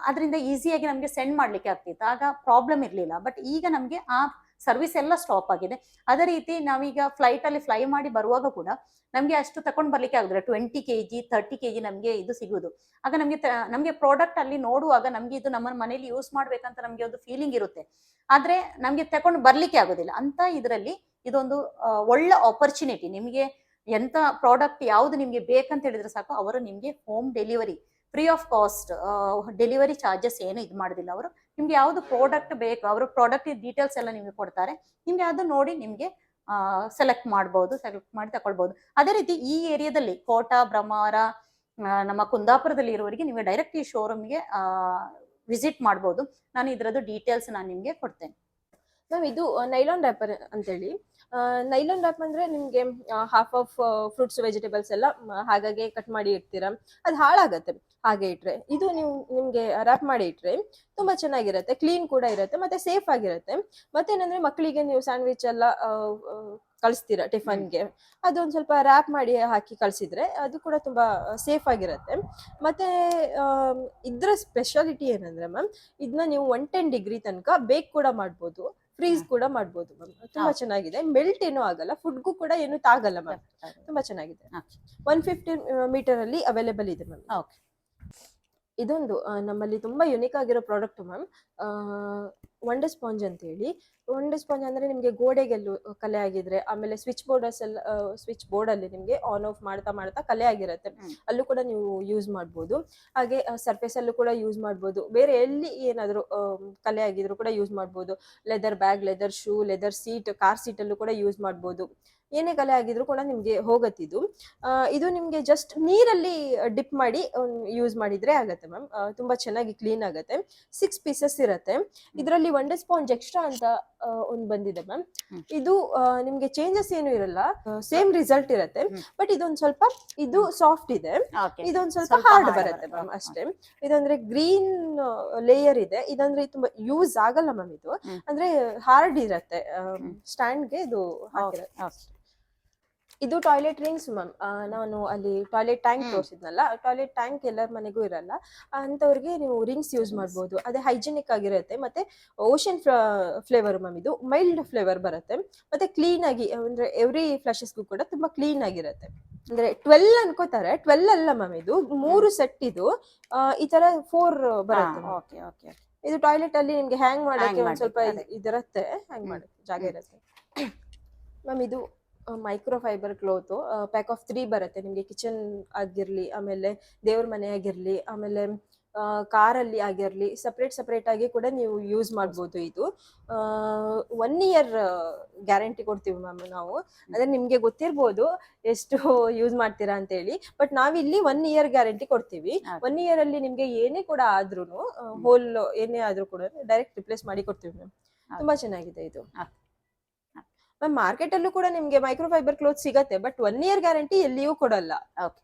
ಅದರಿಂದ ಈಸಿಯಾಗಿ ನಮ್ಗೆ ಸೆಂಡ್ ಮಾಡ್ಲಿಕ್ಕೆ ಆಗ್ತಿತ್ತು. ಆಗ ಪ್ರಾಬ್ಲಮ್ ಇರ್ಲಿಲ್ಲ. ಬಟ್ ಈಗ ನಮ್ಗೆ ಆ ಸರ್ವಿಸ್ ಎಲ್ಲ ಸ್ಟಾಪ್ ಆಗಿದೆ. ಅದೇ ರೀತಿ ನಾವೀಗ ಫ್ಲೈಟ್ ಅಲ್ಲಿ ಫ್ಲೈ ಮಾಡಿ ಬರುವಾಗ ಕೂಡ ನಮ್ಗೆ ಅಷ್ಟು ತಕೊಂಡ್ ಬರ್ಲಿಕ್ಕೆ ಆಗುದಿಲ್ಲ. Twenty K G thirty K G ನಮ್ಗೆ ಇದು ಸಿಗುವುದು ಆಗ ನಮ್ಗೆ ನಮ್ಗೆ ಪ್ರಾಡಕ್ಟ್ ಅಲ್ಲಿ ನೋಡುವಾಗ ನಮ್ಗೆ ಇದು ನಮ್ಮ ಮನೇಲಿ ಯೂಸ್ ಮಾಡ್ಬೇಕಂತ ನಮ್ಗೆ ಒಂದು ಫೀಲಿಂಗ್ ಇರುತ್ತೆ. ಆದ್ರೆ ನಮ್ಗೆ ತಕೊಂಡು ಬರ್ಲಿಕ್ಕೆ ಆಗೋದಿಲ್ಲ. ಅಂತ ಇದರಲ್ಲಿ ಇದೊಂದು ಒಳ್ಳೆ ಆಪರ್ಚುನಿಟಿ ನಿಮಗೆ ಎಂತ ಪ್ರಾಡಕ್ಟ್ ಯಾವ್ದು ನಿಮ್ಗೆ ಬೇಕಂತ ಹೇಳಿದ್ರೆ ಸಾಕು, ಅವರು ನಿಮ್ಗೆ home delivery free of cost delivery charges ಏನು ಇದು ಮಾಡೋದಿಲ್ಲ. ಅವರು ನಿಮ್ಗೆ ಯಾವ್ದು ಪ್ರಾಡಕ್ಟ್ ಬೇಕು, ಅವರು ಪ್ರಾಡಕ್ಟ್ ಡೀಟೇಲ್ಸ್ ಎಲ್ಲ ನಿಮ್ಗೆ ಕೊಡ್ತಾರೆ. ನಿಮ್ಗೆ ಅದು ನೋಡಿ ನಿಮ್ಗೆ ಸೆಲೆಕ್ಟ್ ಮಾಡ್ಬೋದು ಸೆಲೆಕ್ಟ್ ಮಾಡಿ ತಗೊಳ್ಬಹುದು ಅದೇ ರೀತಿ ಈ ಏರಿಯಾದಲ್ಲಿ ಕೋಟಾ ಬ್ರಹ್ಮಾರ ನಮ್ಮ ಕುಂದಾಪುರದಲ್ಲಿ ಇರುವವರಿಗೆ ನೀವು ಡೈರೆಕ್ಟ್ ಈ ಶೋರೂಮ್ಗೆ ವಿಸಿಟ್ ಮಾಡ್ಬೋದು. ನಾನು ಇದರದ್ದು ಡೀಟೇಲ್ಸ್ ನಾನು ನಿಮ್ಗೆ ಕೊಡ್ತೇನೆ. ಮ್ಯಾಮ್ ಇದು ನೈಲಾನ್ ರ್ಯಾಪರ್ ಅಂತೇಳಿ. ನೈಲಾನ್ ರ್ಯಾಪ್ ಅಂದ್ರೆ ನಿಮ್ಗೆ ಹಾಫ್ ಆಫ್ ಫ್ರೂಟ್ಸ್ ವೆಜಿಟೇಬಲ್ಸ್ ಎಲ್ಲ ಹಾಗಾಗಿ ಕಟ್ ಮಾಡಿ ಇಡ್ತೀರಾ. ಅದು ಹಾಳಾಗತ್ತೆ. ಹಾಗೆ ಇಟ್ರೆ. ಇದು ನೀವು ನಿಮ್ಗೆ ರ್ಯಾಪ್ ಮಾಡಿ ಇಟ್ರೆ ತುಂಬಾ ಚೆನ್ನಾಗಿರುತ್ತೆ. ಕ್ಲೀನ್ ಕೂಡ ಇರುತ್ತೆ ಮತ್ತೆ ಸೇಫ್ ಆಗಿರುತ್ತೆ. ಮತ್ತೇನಂದ್ರೆ ಮಕ್ಕಳಿಗೆ ನೀವು ಸ್ಯಾಂಡ್ವಿಚ್ ಎಲ್ಲ ಕಳಿಸ್ತೀರಾ ಟಿಫನ್ಗೆ ಅದೊಂದು ಸ್ವಲ್ಪ ರ್ಯಾಪ್ ಮಾಡಿ ಹಾಕಿ ಕಳಿಸಿದ್ರೆ ಅದು ಕೂಡ ತುಂಬಾ ಸೇಫ್ ಆಗಿರುತ್ತೆ. ಮತ್ತೆ ಇದ್ರ ಸ್ಪೆಷಾಲಿಟಿ ಏನಂದ್ರೆ ಮ್ಯಾಮ್ ಇದನ್ನ ನೀವು ಒನ್ ಟೆನ್ ಡಿಗ್ರಿ ತನಕ ಬೇಕ್ ಕೂಡ ಮಾಡ್ಬೋದು ಫ್ರೀಸ್ ಕೂಡ ಮಾಡ್ಬೋದು ಮ್ಯಾಮ್ ತುಂಬಾ ಚೆನ್ನಾಗಿದೆ. ಮೆಲ್ಟ್ ಏನೂ ಆಗಲ್ಲ ಫುಡ್ಗೂ ಕೂಡ ಏನು ತಾಗಲ್ಲ ಮ್ಯಾಮ್ ತುಂಬಾ ಚೆನ್ನಾಗಿದೆ. ಒನ್ ಫಿಫ್ಟಿ ಮೀಟರ್ ಅಲ್ಲಿ ಅವೈಲೇಬಲ್ ಇದೆ ಮ್ಯಾಮ್ Okay. ಇದೊಂದು ನಮ್ಮಲ್ಲಿ ತುಂಬಾ ಯುನಿಕ್ ಆಗಿರೋ ಪ್ರಾಡಕ್ಟ್ ಮ್ಯಾಮ್ ವಂಡರ್ ಸ್ಪಾಂಜ್ ಅಂತ ಹೇಳಿ ಒನ್ ಸ್ಪಾಂಜ್ ಅಂದ್ರೆ ನಿಮಗೆ ಗೋಡೆಗೆಲ್ಲೂ ಕಲೆ ಆಗಿದ್ರೆ ಆಮೇಲೆ ಸ್ವಿಚ್ ಬೋರ್ಡಸ್ ಎಲ್ಲ ಸ್ವಿಚ್ ಬೋರ್ಡ್ ಅಲ್ಲಿ ನಿಮಗೆ ಆನ್ ಆಫ್ ಮಾಡ್ತಾ ಮಾಡ್ತಾ ಕಲೆ ಆಗಿರುತ್ತೆ. ಅಲ್ಲೂ ಕೂಡ ನೀವು ಯೂಸ್ ಮಾಡ್ಬೋದು. ಹಾಗೆ ಸರ್ಫೇಸ್ ಅಲ್ಲೂ ಕೂಡ ಯೂಸ್ ಮಾಡ್ಬೋದು. ಬೇರೆ ಎಲ್ಲಿ ಏನಾದರೂ ಕಲೆ ಆಗಿದ್ರು ಕೂಡ ಯೂಸ್ ಮಾಡ್ಬೋದು. Leather bag leather shoe leather seat car seat ಅಲ್ಲೂ ಕೂಡ ಯೂಸ್ ಮಾಡ್ಬೋದು. ಏನೇ ಕಲೆ ಆಗಿದ್ರು ಕೂಡ ನಿಮ್ಗೆ ಹೋಗತ್ತಿದು ಇದು ನಿಮ್ಗೆ ಜಸ್ಟ್ ನೀರಲ್ಲಿ ಡಿಪ್ ಮಾಡಿ ಯೂಸ್ ಮಾಡಿದ್ರೆ ಆಗತ್ತೆ ಮ್ಯಾಮ್ ತುಂಬಾ ಚೆನ್ನಾಗಿ ಕ್ಲೀನ್ ಆಗತ್ತೆ. ಸಿಕ್ಸ್ ಪೀಸಸ್ ಇರತ್ತೆ. ಇದರಲ್ಲಿ ಒನ್ ಸ್ಪಾಂಜ್ ಎಕ್ಸ್ಟ್ರಾ ಅಂತ ಒಂದು ಬಂದಿದೆ ಮ್ಯಾಮ್ ಇದು ನಿಮ್ಗೆ ಚೇಂಜಸ್ ಏನು ಇರಲ್ಲ. ಸೇಮ್ ರಿಸಲ್ಟ್ ಇರತ್ತೆ. ಬಟ್ ಇದೊಂದ್ ಸ್ವಲ್ಪ ಇದು ಸಾಫ್ಟ್ ಇದೆ. ಇದೊಂದು ಸ್ವಲ್ಪ ಹಾರ್ಡ್ ಬರುತ್ತೆ. ಮ್ಯಾಮ್ ಅಷ್ಟೇ. ಇದಂದ್ರೆ ಗ್ರೀನ್ ಲೇಯರ್ ಇದೆ. ಇದಂದ್ರೆ ತುಂಬಾ ಯೂಸ್ ಆಗಲ್ಲ ಮ್ಯಾಮ್ ಇದು. ಅಂದ್ರೆ ಹಾರ್ಡ್ ಇರತ್ತೆ. ಸ್ಟ್ಯಾಂಡ್ಗೆ ಇದು ಹಾಕಿರುತ್ತೆ. ಇದು ಟಾಯ್ಲೆಟ್ ರಿಂಗ್ಸ್ ಮ್ಯಾಮ್ ನಾನು ಅಲ್ಲಿ ಟಾಯ್ಲೆಟ್ ಟ್ಯಾಂಕ್. ತೋರಿಸಿದ್ನಲ್ಲ ಟಾಯ್ಲೆಟ್ ಟ್ಯಾಂಕ್ ಎಲ್ಲರ ಮನೆಗೂ ಇರಲ್ಲ. ಅಂತವ್ರಿಗೆ ನೀವು ರಿಂಗ್ಸ್ ಯೂಸ್. ಮಾಡ್ಬೋದು. ಅದೇ ಹೈಜಿನಿಕ್ ಆಗಿರುತ್ತೆ. ಮತ್ತೆ ಓಷನ್ ಫ್ಲೇವರ್ ಮ್ಯಾಮ್ ಇದು ಮೈಲ್ಡ್ ಫ್ಲೇವರ್ ಬರುತ್ತೆ. ಮತ್ತೆ ಕ್ಲೀನ್ ಆಗಿ ಅಂದ್ರೆ ಎವ್ರಿ ಫ್ಲಶಸ್ಗೂ ಕೂಡ ತುಂಬಾ ಕ್ಲೀನ್ ಆಗಿರುತ್ತೆ. ಅಂದ್ರೆ ಟ್ವೆಲ್ ಅನ್ಕೋತಾರೆ. ಟ್ವೆಲ್ ಅಲ್ಲ ಮ್ಯಾಮ್ ಇದು. ಮೂರು ಸೆಟ್ ಇದು. ಈ ತರ ಫೋರ್ ಬರುತ್ತೆ ಓಕೆ okay. ಇದು ಟಾಯ್ಲೆಟ್ ಅಲ್ಲಿ ನಿಮ್ಗೆ ಹ್ಯಾಂಗ್ ಮಾಡಕ್ಕೆ ಒಂದ್ ಸ್ವಲ್ಪ ಇದಿರತ್ತೆ. ಹ್ಯಾಂಗ್ ಮಾಡೋಕೆ ಮಾಡಕ್ಕೆ ಜಾಗ. ಇರುತ್ತೆ. ಮ್ಯಾಮ್ ಇದು micro fibre cloth pack of three ಬರುತ್ತೆ. ನಿಮಗೆ ಕಿಚನ್ ಆಗಿರಲಿ ಆಮೇಲೆ ದೇವ್ರ ಮನೆ ಆಗಿರಲಿ ಆಮೇಲೆ ಕಾರಲ್ಲಿ ಆಗಿರಲಿ ಸಪ್ರೇಟ್ ಸಪ್ರೇಟ್ ಆಗಿ ಕೂಡ ನೀವು ಯೂಸ್ ಮಾಡ್ಬೋದು ಇದು. ಒನ್ ಇಯರ್ ಗ್ಯಾರಂಟಿ ಕೊಡ್ತೀವಿ ಮ್ಯಾಮ್ ನಾವು. ಅಂದ್ರೆ ನಿಮಗೆ ಗೊತ್ತಿರ್ಬೋದು ಎಷ್ಟು ಯೂಸ್ ಮಾಡ್ತೀರಾ ಅಂತ ಹೇಳಿ ಬಟ್ ನಾವಿಲ್ಲಿ ಒನ್ ಇಯರ್ ಗ್ಯಾರಂಟಿ ಕೊಡ್ತೀವಿ. ಒನ್ ಇಯರ್ ಅಲ್ಲಿ ನಿಮಗೆ ಏನೇ ಕೂಡ ಆದ್ರೂ ಹೋಲ್ ಏನೇ ಆದ್ರೂ ಕೂಡ ಡೈರೆಕ್ಟ್ ರಿಪ್ಲೇಸ್ ಮಾಡಿ ಕೊಡ್ತೀವಿ ಮ್ಯಾಮ್ ತುಂಬಾ ಚೆನ್ನಾಗಿದೆ ಇದು. ಮ್ಯಾಮ್ ಮಾರ್ಕೆಟ್ ಅಲ್ಲೂ ಕೂಡ ನಿಮ್ಗೆ ಮೈಕ್ರೋ ಫೈಬರ್ ಕ್ಲೋತ್ ಸಿಗತ್ತೆ ಬಟ್ ಒನ್ ಇಯರ್ ಗ್ಯಾರಂಟಿ ಎಲ್ಲಿಯೂ ಕೊಡಲ್ಲ. ಓಕೆ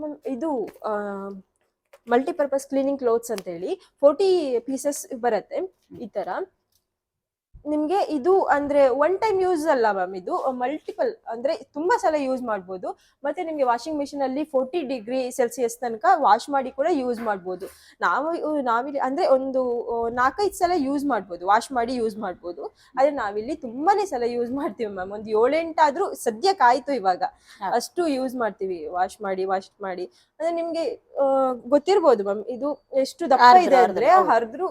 ಮ್ಯಾಮ್ ಇದು ಮಲ್ಟಿಪರ್ಪಸ್ ಕ್ಲೀನಿಂಗ್ ಕ್ಲೋತ್ಸ್ ಅಂತ ಹೇಳಿ ಫೋರ್ಟಿ ಪೀಸಸ್ ಬರುತ್ತೆ ಈ ತರ. ನಿಮ್ಗೆ ಇದು ಅಂದ್ರೆ ಒನ್ ಟೈಮ್ ಯೂಸ್ ಅಲ್ಲ ಮ್ಯಾಮ್ ಇದು ಮಲ್ಟಿಪಲ್ ಅಂದ್ರೆ ತುಂಬಾ ಸಲ ಯೂಸ್ ಮಾಡ್ಬೋದು. ಮತ್ತೆ ನಿಮ್ಗೆ ವಾಷಿಂಗ್ ಮಿಷಿನ್ ಅಲ್ಲಿ ಫೋರ್ಟಿ ಡಿಗ್ರಿ ಸೆಲ್ಸಿಯಸ್ ತನಕ ವಾಶ್ ಮಾಡಿ ಕೂಡ ಯೂಸ್ ಮಾಡ್ಬೋದು. ನಾವು ನಾವಿಲ್ಲಿ ಅಂದ್ರೆ ಒಂದು ನಾಲ್ಕೈದು ಸಲ ಯೂಸ್ ಮಾಡ್ಬೋದು. ವಾಶ್ ಮಾಡಿ ಯೂಸ್ ಮಾಡ್ಬೋದು. ಆದ್ರೆ ನಾವಿಲ್ಲಿ ತುಂಬಾನೇ ಸಲ ಯೂಸ್ ಮಾಡ್ತೀವಿ ಮ್ಯಾಮ್ ಒಂದು ಏಳೆಂಟಾದ್ರೂ ಸದ್ಯಕ್ಕಾಯ್ತು ಇವಾಗ. ಹಾ. ಅಷ್ಟು ಯೂಸ್ ಮಾಡ್ತೀವಿ. ವಾಶ್ ಮಾಡಿ ವಾಶ್ ಮಾಡಿ. ಅಂದ್ರೆ ನಿಮ್ಗೆ ಗೊತ್ತಿರ್ಬೋದು ಮ್ಯಾಮ್ ಇದು ಎಷ್ಟು ದಪ್ಪ ಇದೆ ಅಂದ್ರೆ. ಹರಿದ್ರು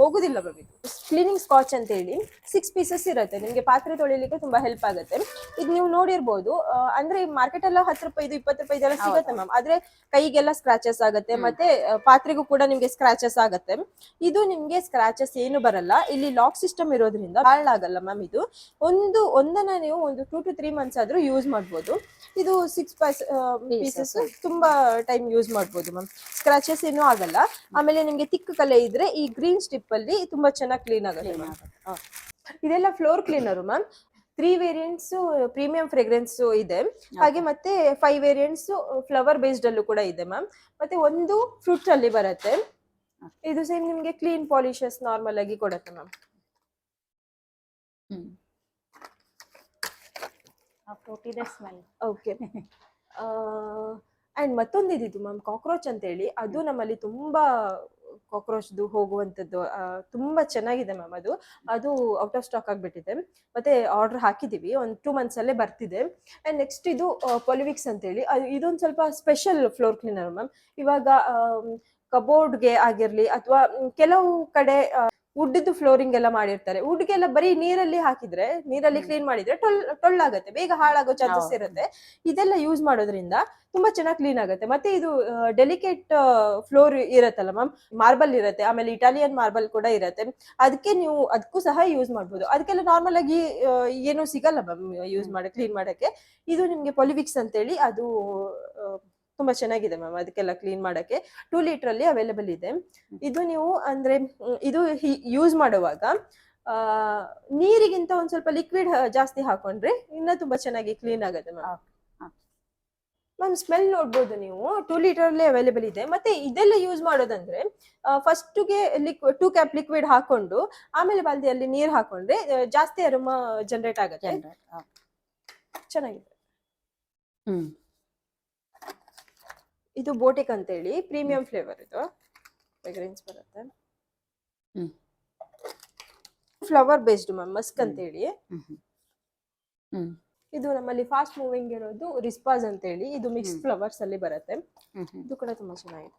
ಹೋಗುದಿಲ್ಲ ಮ್ಯಾಮ್ ಇದು. ಕ್ಲೀನಿಂಗ್ ಸ್ಕಾಚ್ ಅಂತ ಹೇಳಿ ಸಿಕ್ಸ್ ಪೀಸಸ್ ಇರುತ್ತೆ. ನಿಮ್ಗೆ ಪಾತ್ರೆ ತೊಳಿಲಿಕ್ಕೆ ತುಂಬಾ ಹೆಲ್ಪ್ ಆಗುತ್ತೆ. ಇದು ನೀವು ನೋಡಿರ್ಬೋದು ಅಂದ್ರೆ ಮಾರ್ಕೆಟ್ ಎಲ್ಲ ಹತ್ತು ರೂಪಾಯಿ ಇಪ್ಪತ್ತು ರೂಪಾಯಿ ಇದೆಲ್ಲ ಸಿಗುತ್ತೆ ಮ್ಯಾಮ್ ಆದ್ರೆ ಕೈಗೆಲ್ಲ ಸ್ಕ್ರಾಚಸ್ ಆಗುತ್ತೆ ಮತ್ತೆ ಪಾತ್ರೆಗೂ ಕೂಡ ನಿಮ್ಗೆ ಸ್ಕ್ರಾಚಸ್ ಆಗುತ್ತೆ. ಇದು ನಿಮ್ಗೆ ಸ್ಕ್ರಾಚಸ್ ಏನು ಬರಲ್ಲ. ಇಲ್ಲಿ ಲಾಕ್ ಸಿಸ್ಟಮ್ ಇರೋದ್ರಿಂದ ಹಾಳಾಗಲ್ಲ ಮ್ಯಾಮ್ ಇದು. ಒಂದು ಒಂದನ್ನ ನೀವು ಒಂದು ಟೂ ಟು ತ್ರೀ ಮಂತ್ಸ್ ಆದ್ರೂ ಯೂಸ್ ಮಾಡ್ಬೋದು. ಇದು ಸಿಕ್ಸ್ ಪೀಸಸ್ ತುಂಬಾ ಟೈಮ್ ಯೂಸ್ ಮಾಡ್ಬೋದು ಮ್ಯಾಮ್ ಸ್ಕ್ರಾಚಸ್ ಏನು ಆಗಲ್ಲ. ಆಮೇಲೆ ನಿಮ್ಗೆ ತಿಕ್ಕ ಕಲೆ ಇದ್ರೆ ಈ ಗ್ರೀನ್ ಸ್ಟಿಪ್ ಅಲ್ಲಿ ತುಂಬಾ ಚೆನ್ನಾಗಿ ಕ್ಲೀನ್ ಆಗುತ್ತೆ. ಇದೆಲ್ಲ floor cleaner ma'am three variants premium fragrance ಇದೆ. ಹಾಗೆ ಮತ್ತೆ ಫೈವ್ ವೇರಿಯಂಟ್ಸ್ ಫ್ಲವರ್ ಬೇಸ್ಡ್ ಅಲ್ಲೂ ಕೂಡ ಇದೆ ಮ್ಯಾಮ್ ಮತ್ತೆ ಒಂದು ಫ್ರೂಟ್ ಅಲ್ಲಿ ಬರುತ್ತೆ. ಇದು ಸೇಮ್ ನಿಮ್ಗೆ ಕ್ಲೀನ್ ಪಾಲಿಶಸ್ ನಾರ್ಮಲ್ ಆಗಿ ಕೊಡತ್ತೆ ಮ್ಯಾಮ್ ಓಕೆ ಅಂಡ್ ಮತ್ತೊಂದು ಇದಿದ್ದು ಮ್ಯಾಮ್ ಕಾಕ್ರೋಚ್ ಅಂತ ಹೇಳಿ ಅದು ನಮ್ಮಲ್ಲಿ ತುಂಬಾ ಕಾಕ್ರೋಚ್ದು ಹೋಗುವಂಥದ್ದು ತುಂಬಾ ಚೆನ್ನಾಗಿದೆ ಮ್ಯಾಮ್ ಅದು. ಅದು ಔಟ್ ಆಫ್ ಸ್ಟಾಕ್ ಆಗಿಬಿಟ್ಟಿದೆ. ಮತ್ತೆ ಆರ್ಡರ್ ಹಾಕಿದೀವಿ ಒಂದು ಟೂ ಮಂತ್ಸ್ ಅಲ್ಲೇ ಬರ್ತಿದೆ. ಅಂಡ್ ನೆಕ್ಸ್ಟ್ ಇದು ಪೊಲಿವಿಕ್ಸ್ ಅಂತ ಹೇಳಿ ಅದು ಇದೊಂದು ಸ್ವಲ್ಪ ಸ್ಪೆಷಲ್ ಫ್ಲೋರ್ ಕ್ಲೀನರ್ ಮ್ಯಾಮ್. ಇವಾಗ ಕಬೋರ್ಡ್ಗೆ ಆಗಿರ್ಲಿ ಅಥವಾ ಕೆಲವು ಕಡೆ ವುಡ್ದು ಫ್ಲೋರಿಂಗ್ ಎಲ್ಲ ಮಾಡಿರ್ತಾರೆ. ವುಡ್ಗೆಲ್ಲ ಬರೀ ನೀರಲ್ಲಿ ಹಾಕಿದ್ರೆ ನೀರಲ್ಲಿ ಕ್ಲೀನ್ ಮಾಡಿದ್ರೆ ಟೊಲ್ ಟೊಳ್ಳಾಗತ್ತೆ. ಬೇಗ ಹಾಳಾಗೋ ಚಾನ್ಸಸ್. ಇರುತ್ತೆ. ಇದೆಲ್ಲ ಯೂಸ್ ಮಾಡೋದ್ರಿಂದ ತುಂಬಾ ಚೆನ್ನಾಗಿ ಕ್ಲೀನ್ ಆಗುತ್ತೆ. ಮತ್ತೆ ಇದು ಡೆಲಿಕೇಟ್ ಫ್ಲೋರ್ ಇರತ್ತಲ್ಲ ಮ್ಯಾಮ್ ಮಾರ್ಬಲ್ ಇರುತ್ತೆ. ಆಮೇಲೆ ಇಟಾಲಿಯನ್ ಮಾರ್ಬಲ್ ಕೂಡ ಇರುತ್ತೆ. ಅದಕ್ಕೆ ನೀವು ಅದಕ್ಕೂ ಸಹ ಯೂಸ್ ಮಾಡ್ಬೋದು. ಅದಕ್ಕೆಲ್ಲ ನಾರ್ಮಲ್ ಆಗಿ ಏನು ಸಿಗಲ್ಲ ಮ್ಯಾಮ್ ಯೂಸ್ ಮಾಡಿ ಕ್ಲೀನ್ ಮಾಡಕ್ಕೆ. ಇದು ನಿಮ್ಗೆ ಪೊಲಿವಿಕ್ಸ್ ಅಂತೇಳಿ ಅದು ತುಂಬಾ ಚೆನ್ನಾಗಿದೆ ಮ್ಯಾಮ್ ಅದಕ್ಕೆಲ್ಲ ಕ್ಲೀನ್ ಮಾಡಕ್ಕೆ. ಟೂ ಲೀಟರ್ ಅಲ್ಲಿ ಅವೈಲೇಬಲ್ ಇದೆ. ಇದು ನೀವು ಅಂದ್ರೆ ಇದು ಯೂಸ್ ಮಾಡುವಾಗ ನೀರಿಗಿಂತ ಒಂದ್ ಸ್ವಲ್ಪ ಲಿಕ್ವಿಡ್ ಜಾಸ್ತಿ ಹಾಕೊಂಡ್ರೆ ಇನ್ನ ತುಂಬಾ ಚೆನ್ನಾಗಿ ಕ್ಲೀನ್ ಆಗುತ್ತೆ ಮ್ಯಾಮ್. ಮ್ಯಾಮ್ ಸ್ಮೆಲ್ ನೋಡ್ಬೋದು ನೀವು. ಟೂ ಲೀಟರ್ ಅಲ್ಲಿ ಅವೈಲೇಬಲ್ ಇದೆ. ಮತ್ತೆ ಇದೆಲ್ಲ ಯೂಸ್ ಮಾಡೋದಂದ್ರೆ ಫಸ್ಟ್ಗೆ ಲಿಕ್ವಿಡ್ ಟೂ ಕ್ಯಾಪ್ ಲಿಕ್ವಿಡ್ ಹಾಕೊಂಡು ಆಮೇಲೆ ಬಾಲ್ದಿಯಲ್ಲಿ ನೀರ್ ಹಾಕೊಂಡ್ರೆ ಜಾಸ್ತಿ ಅರುಮ ಜನರೇಟ್ ಆಗುತ್ತೆ. ಚೆನ್ನಾಗಿದೆ. ಹ್ಮ್. ಇದು ಬೋಟಿಕ್ ಅಂತೇಳಿ ಪ್ರೀಮಿಯಂ ಫ್ಲೇವರ್ ಇದು. ಫ್ರೆಗ್ರೆನ್ಸ್ ಬರುತ್ತೆ. ಫ್ಲವರ್ ಬೇಸ್ಡ್ ಮ್ಯಾಮ್ ಮಸ್ಕ್ ಅಂತೇಳಿ. ಹ್ಮ್. ಹ್ಮ್. ಇದು ನಮ್ಮಲ್ಲಿ ಫಾಸ್ಟ್ ಮೂವಿಂಗ್ ಇರೋದು ರಿಸ್ಪಾಸ್ ಅಂತೇಳಿ. ಇದು ಮಿಕ್ಸ್ ಫ್ಲವರ್ಸ್ ಅಲ್ಲಿ ಬರುತ್ತೆ. ಇದು ಕೂಡ ತುಂಬಾ ಚೆನ್ನಾಗಿದೆ.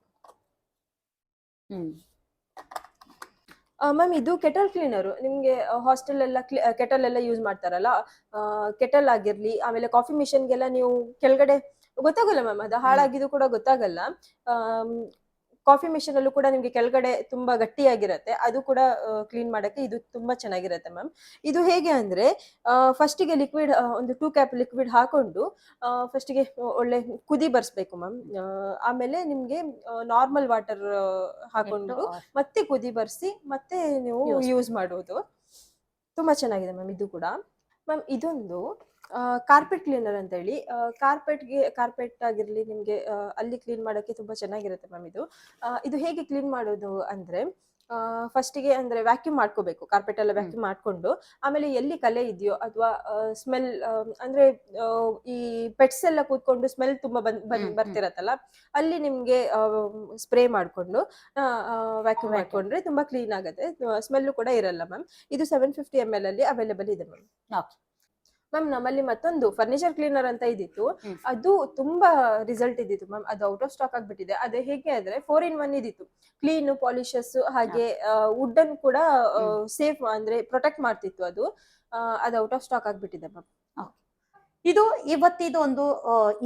ಮ್ಯಾಮ್ ಇದು ಕೆಟಲ್ ಕ್ಲೀನರು ನಿಮಗೆ ಹಾಸ್ಟೆಲ್ ಎಲ್ಲ ಕೆಟಲ್ ಎಲ್ಲ ಯೂಸ್ ಮಾಡ್ತಾರಲ್ಲ ಕೆಟಲ್ ಆಗಿರ್ಲಿ ಆಮೇಲೆ ಕಾಫಿ ಮಿಷನ್ಗೆಲ್ಲ ನೀವು ಕೆಳಗಡೆ ಗೊತ್ತಾಗಲ್ಲ ಮ್ಯಾಮ್ ಅದು ಹಾಳಾಗಿದ್ದು ಕೂಡ ಗೊತ್ತಾಗಲ್ಲ. ಕಾಫಿ ಮಿಷನ್ ಅಲ್ಲೂ ಕೂಡ ನಿಮ್ಗೆ ಕೆಳಗಡೆ ತುಂಬಾ ಗಟ್ಟಿಯಾಗಿರುತ್ತೆ. ಅದು ಕೂಡ ಕ್ಲೀನ್ ಮಾಡಕ್ಕೆ ಇದು ತುಂಬಾ ಚೆನ್ನಾಗಿರುತ್ತೆ ಮ್ಯಾಮ್ ಇದು ಹೇಗೆ ಅಂದ್ರೆ ಫಸ್ಟಿಗೆ ಲಿಕ್ವಿಡ್ ಒಂದು ಟೂ ಕ್ಯಾಪ್ ಲಿಕ್ವಿಡ್ ಹಾಕೊಂಡು ಫಸ್ಟಿಗೆ ಒಳ್ಳೆ ಕುದಿ ಬರ್ಸ್ಬೇಕು ಮ್ಯಾಮ್ ಆಮೇಲೆ ನಿಮ್ಗೆ ನಾರ್ಮಲ್ ವಾಟರ್ ಹಾಕೊಂಡು ಮತ್ತೆ ಕುದಿ ಬರ್ಸಿ ಮತ್ತೆ ನೀವು ಯೂಸ್ ಮಾಡೋದು ತುಂಬಾ ಚೆನ್ನಾಗಿದೆ ಮ್ಯಾಮ್ ಇದು ಕೂಡ. ಮ್ಯಾಮ್ ಇದೊಂದು ಕಾರ್ಪೆಟ್ ಕ್ಲೀನರ್ ಅಂತ ಹೇಳಿ. ಕಾರ್ಪೆಟ್ಗೆ ಕಾರ್ಪೆಟ್ ಆಗಿರ್ಲಿ ನಿಮ್ಗೆ ಅಲ್ಲಿ ಕ್ಲೀನ್ ಮಾಡೋಕ್ಕೆ ತುಂಬಾ ಚೆನ್ನಾಗಿರುತ್ತೆ ಮ್ಯಾಮ್ ಇದು. ಇದು ಹೇಗೆ ಕ್ಲೀನ್ ಮಾಡೋದು ಅಂದ್ರೆ ಫಸ್ಟಿಗೆ ಅಂದ್ರೆ ವ್ಯಾಕ್ಯೂಮ್ ಮಾಡ್ಕೋಬೇಕು. ಕಾರ್ಪೆಟ್ ಎಲ್ಲ ವ್ಯಾಕ್ಯೂಮ್ ಮಾಡ್ಕೊಂಡು ಆಮೇಲೆ ಎಲ್ಲಿ ಕಲೆ ಇದೆಯೋ ಅಥವಾ ಸ್ಮೆಲ್ ಅಂದ್ರೆ ಈ ಪೆಟ್ಸ್ ಎಲ್ಲ ಕೂತ್ಕೊಂಡು ಸ್ಮೆಲ್ ತುಂಬಾ ಬಂದ್. ಬರ್ತಿರತ್ತಲ್ಲ ಅಲ್ಲಿ ನಿಮ್ಗೆ ಸ್ಪ್ರೇ ಮಾಡ್ಕೊಂಡು ವ್ಯಾಕ್ಯೂಮ್. ಮಾಡ್ಕೊಂಡ್ರೆ ತುಂಬಾ ಕ್ಲೀನ್ ಆಗುತ್ತೆ. ಸ್ಮೆಲ್ಲು ಕೂಡ ಇರಲ್ಲ ಮ್ಯಾಮ್ ಇದು ಸೆವೆನ್ ಫಿಫ್ಟಿ ಎಂ ಎಲ್ ಅಲ್ಲಿ ಅವೈಲೇಬಲ್ ಇದೆ ಮ್ಯಾಮ್. ಮ್ಯಾಮ್ ನಮ್ಮಲ್ಲಿ ಮತ್ತೊಂದು ಫರ್ನಿಚರ್ ಕ್ಲೀನರ್ ಅಂತ ಇದ್ದಿತ್ತು ಅದು ತುಂಬಾ ರಿಸಲ್ಟ್ ಇದ್ದಿತ್ತು ಮ್ಯಾಮ್ ಅದು ಔಟ್ ಆಫ್ ಸ್ಟಾಕ್ ಆಗ್ಬಿಟ್ಟಿದೆ. ಅದು ಹೇಗೆ ಅಂದ್ರೆ ಫೋರ್ ಇನ್ ಒನ್ ಇದ್ದಿತ್ತು ಕ್ಲೀನ್ ಪಾಲಿಶಸ್ ಹಾಗೆ ವುಡ್ ಅನ್ನು ಕೂಡ ಸೇಫ್ ಅಂದ್ರೆ ಪ್ರೊಟೆಕ್ಟ್ ಮಾಡ್ತಿತ್ತು ಅದು. ಅದು ಔಟ್ ಆಫ್ ಸ್ಟಾಕ್ ಆಗ್ಬಿಟ್ಟಿದೆ ಮ್ಯಾಮ್ ಇದು ಇವತ್ತಿದು ಒಂದು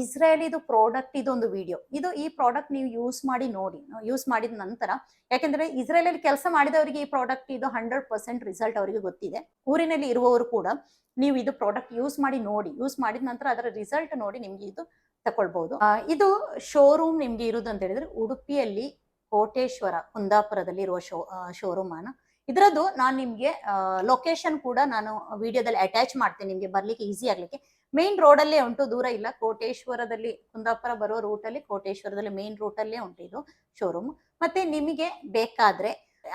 ಇಸ್ರೇಲಿದು ಪ್ರಾಡಕ್ಟ್ ಇದು ಒಂದು ವಿಡಿಯೋ ಇದು ಈ ಪ್ರಾಡಕ್ಟ್ ನೀವು ಯೂಸ್ ಮಾಡಿ ನೋಡಿ ಯೂಸ್ ಮಾಡಿದ ನಂತರ, ಯಾಕೆಂದ್ರೆ ಇಸ್ರೇಲ್ ಅಲ್ಲಿ ಕೆಲಸ ಮಾಡಿದವರಿಗೆ ಈ ಪ್ರಾಡಕ್ಟ್ ಇದು ಹಂಡ್ರೆಡ್ ಪರ್ಸೆಂಟ್ ರಿಸಲ್ಟ್ ಅವರಿಗೆ ಗೊತ್ತಿದೆ. ಊರಿನಲ್ಲಿ ಇರುವವರು ಕೂಡ ನೀವು ಇದು ಪ್ರಾಡಕ್ಟ್ ಯೂಸ್ ಮಾಡಿ ನೋಡಿ ಯೂಸ್ ಮಾಡಿದ ನಂತರ ಅದರ ರಿಸಲ್ಟ್ ನೋಡಿ ನಿಮ್ಗೆ ಇದು ತಕೊಳ್ಬಹುದು ಇದು ಶೋರೂಮ್ ನಿಮ್ಗೆ ಇರುವುದು ಅಂತ ಹೇಳಿದ್ರೆ ಉಡುಪಿಯಲ್ಲಿ ಕೋಟೇಶ್ವರ, ಕುಂದಾಪುರದಲ್ಲಿ ಇರುವ ಶೋ ಶೋರೂಮ್ ಅನ್ನ. ಇದರದ್ದು ನಾನು ನಿಮ್ಗೆ ಲೊಕೇಶನ್ ಕೂಡ ನಾನು ವಿಡಿಯೋದಲ್ಲಿ ಅಟ್ಯಾಚ್ ಮಾಡ್ತೇನೆ, ನಿಮ್ಗೆ ಬರ್ಲಿಕ್ಕೆ ಈಸಿ ಆಗ್ಲಿಕ್ಕೆ. ಮೇನ್ ರೋಡ್ ಅಲ್ಲೇ ಉಂಟು, ದೂರ ಇಲ್ಲ. ಕೋಟೇಶ್ವರದಲ್ಲಿ, ಕುಂದಾಪುರ ಬರೋ ರೂಟ್ ಅಲ್ಲಿ ಕೋಟೇಶ್ವರದಲ್ಲಿ ಮೇನ್ ರೂಟ್ ಅಲ್ಲೇ ಉಂಟು ಇದು ಶೋರೂಮ್ ಮತ್ತೆ ನಿಮಗೆ ಬೇಕಾದ್ರೆ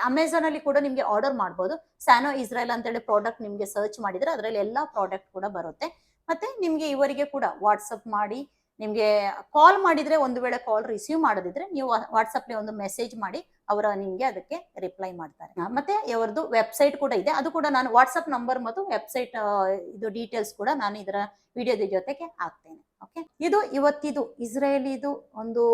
ಅಮೆಝಾನ್ ಅಲ್ಲಿ ಕೂಡ ನಿಮ್ಗೆ ಆರ್ಡರ್ ಮಾಡ್ಬೋದು. ಸ್ಯಾನೋ ಇಸ್ರೇಲ್ ಅಂತೇಳಿ ಪ್ರಾಡಕ್ಟ್ ನಿಮ್ಗೆ ಸರ್ಚ್ ಮಾಡಿದ್ರೆ ಅದರಲ್ಲಿ ಎಲ್ಲಾ ಪ್ರಾಡಕ್ಟ್ ಕೂಡ ಬರುತ್ತೆ. ಮತ್ತೆ ನಿಮ್ಗೆ ಇವರಿಗೆ ಕೂಡ ವಾಟ್ಸಪ್ ಮಾಡಿ ನಿಮ್ಗೆ ಕಾಲ್ ಮಾಡಿದ್ರೆ ಒಂದು ವೇಳೆ ಕಾಲ್ ರಿಸೀವ್ ಮಾಡೋದಿದ್ರೆ ನೀವು ವಾಟ್ಸಪ್ ಒಂದು ಮೆಸೇಜ್ ಮಾಡಿ ಅವರ ನಿಮ್ಗೆ ಅದಕ್ಕೆ ರಿಪ್ಲೈ ಮಾಡ್ತಾರೆ. ಮತ್ತೆ ಇವರದ್ದು ವೆಬ್ಸೈಟ್ ಕೂಡ ಇದೆ. ಅದು ಕೂಡ ನಾನು ವಾಟ್ಸಪ್ ನಂಬರ್ ಮತ್ತು ವೆಬ್ಸೈಟ್ ಇದು ಡೀಟೇಲ್ಸ್ ಕೂಡ ನಾನು ಇದರ ವಿಡಿಯೋದ ಜೊತೆಗೆ ಹಾಕ್ತೇನೆ. ಓಕೆ ಇದು ಇವತ್ತಿದು, ಇಸ್ರೇಲಿದು ಒಂದು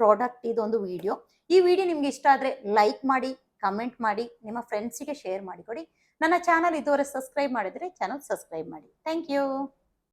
ಪ್ರಾಡಕ್ಟ್ ಇದು ಒಂದು ವಿಡಿಯೋ ಈ ವಿಡಿಯೋ ನಿಮ್ಗೆ ಇಷ್ಟ ಆದ್ರೆ ಲೈಕ್ ಮಾಡಿ ಕಮೆಂಟ್ ಮಾಡಿ, ನಿಮ್ಮ ಫ್ರೆಂಡ್ಸಿಗೆ ಶೇರ್ ಮಾಡಿ ಕೊಡಿ ನನ್ನ ಚಾನಲ್ ಇದುವರೆ ಸಬ್ಸ್ಕ್ರೈಬ್ ಮಾಡಿದ್ರೆ ಚಾನಲ್ ಸಬ್ಸ್ಕ್ರೈಬ್ ಮಾಡಿ. Thank you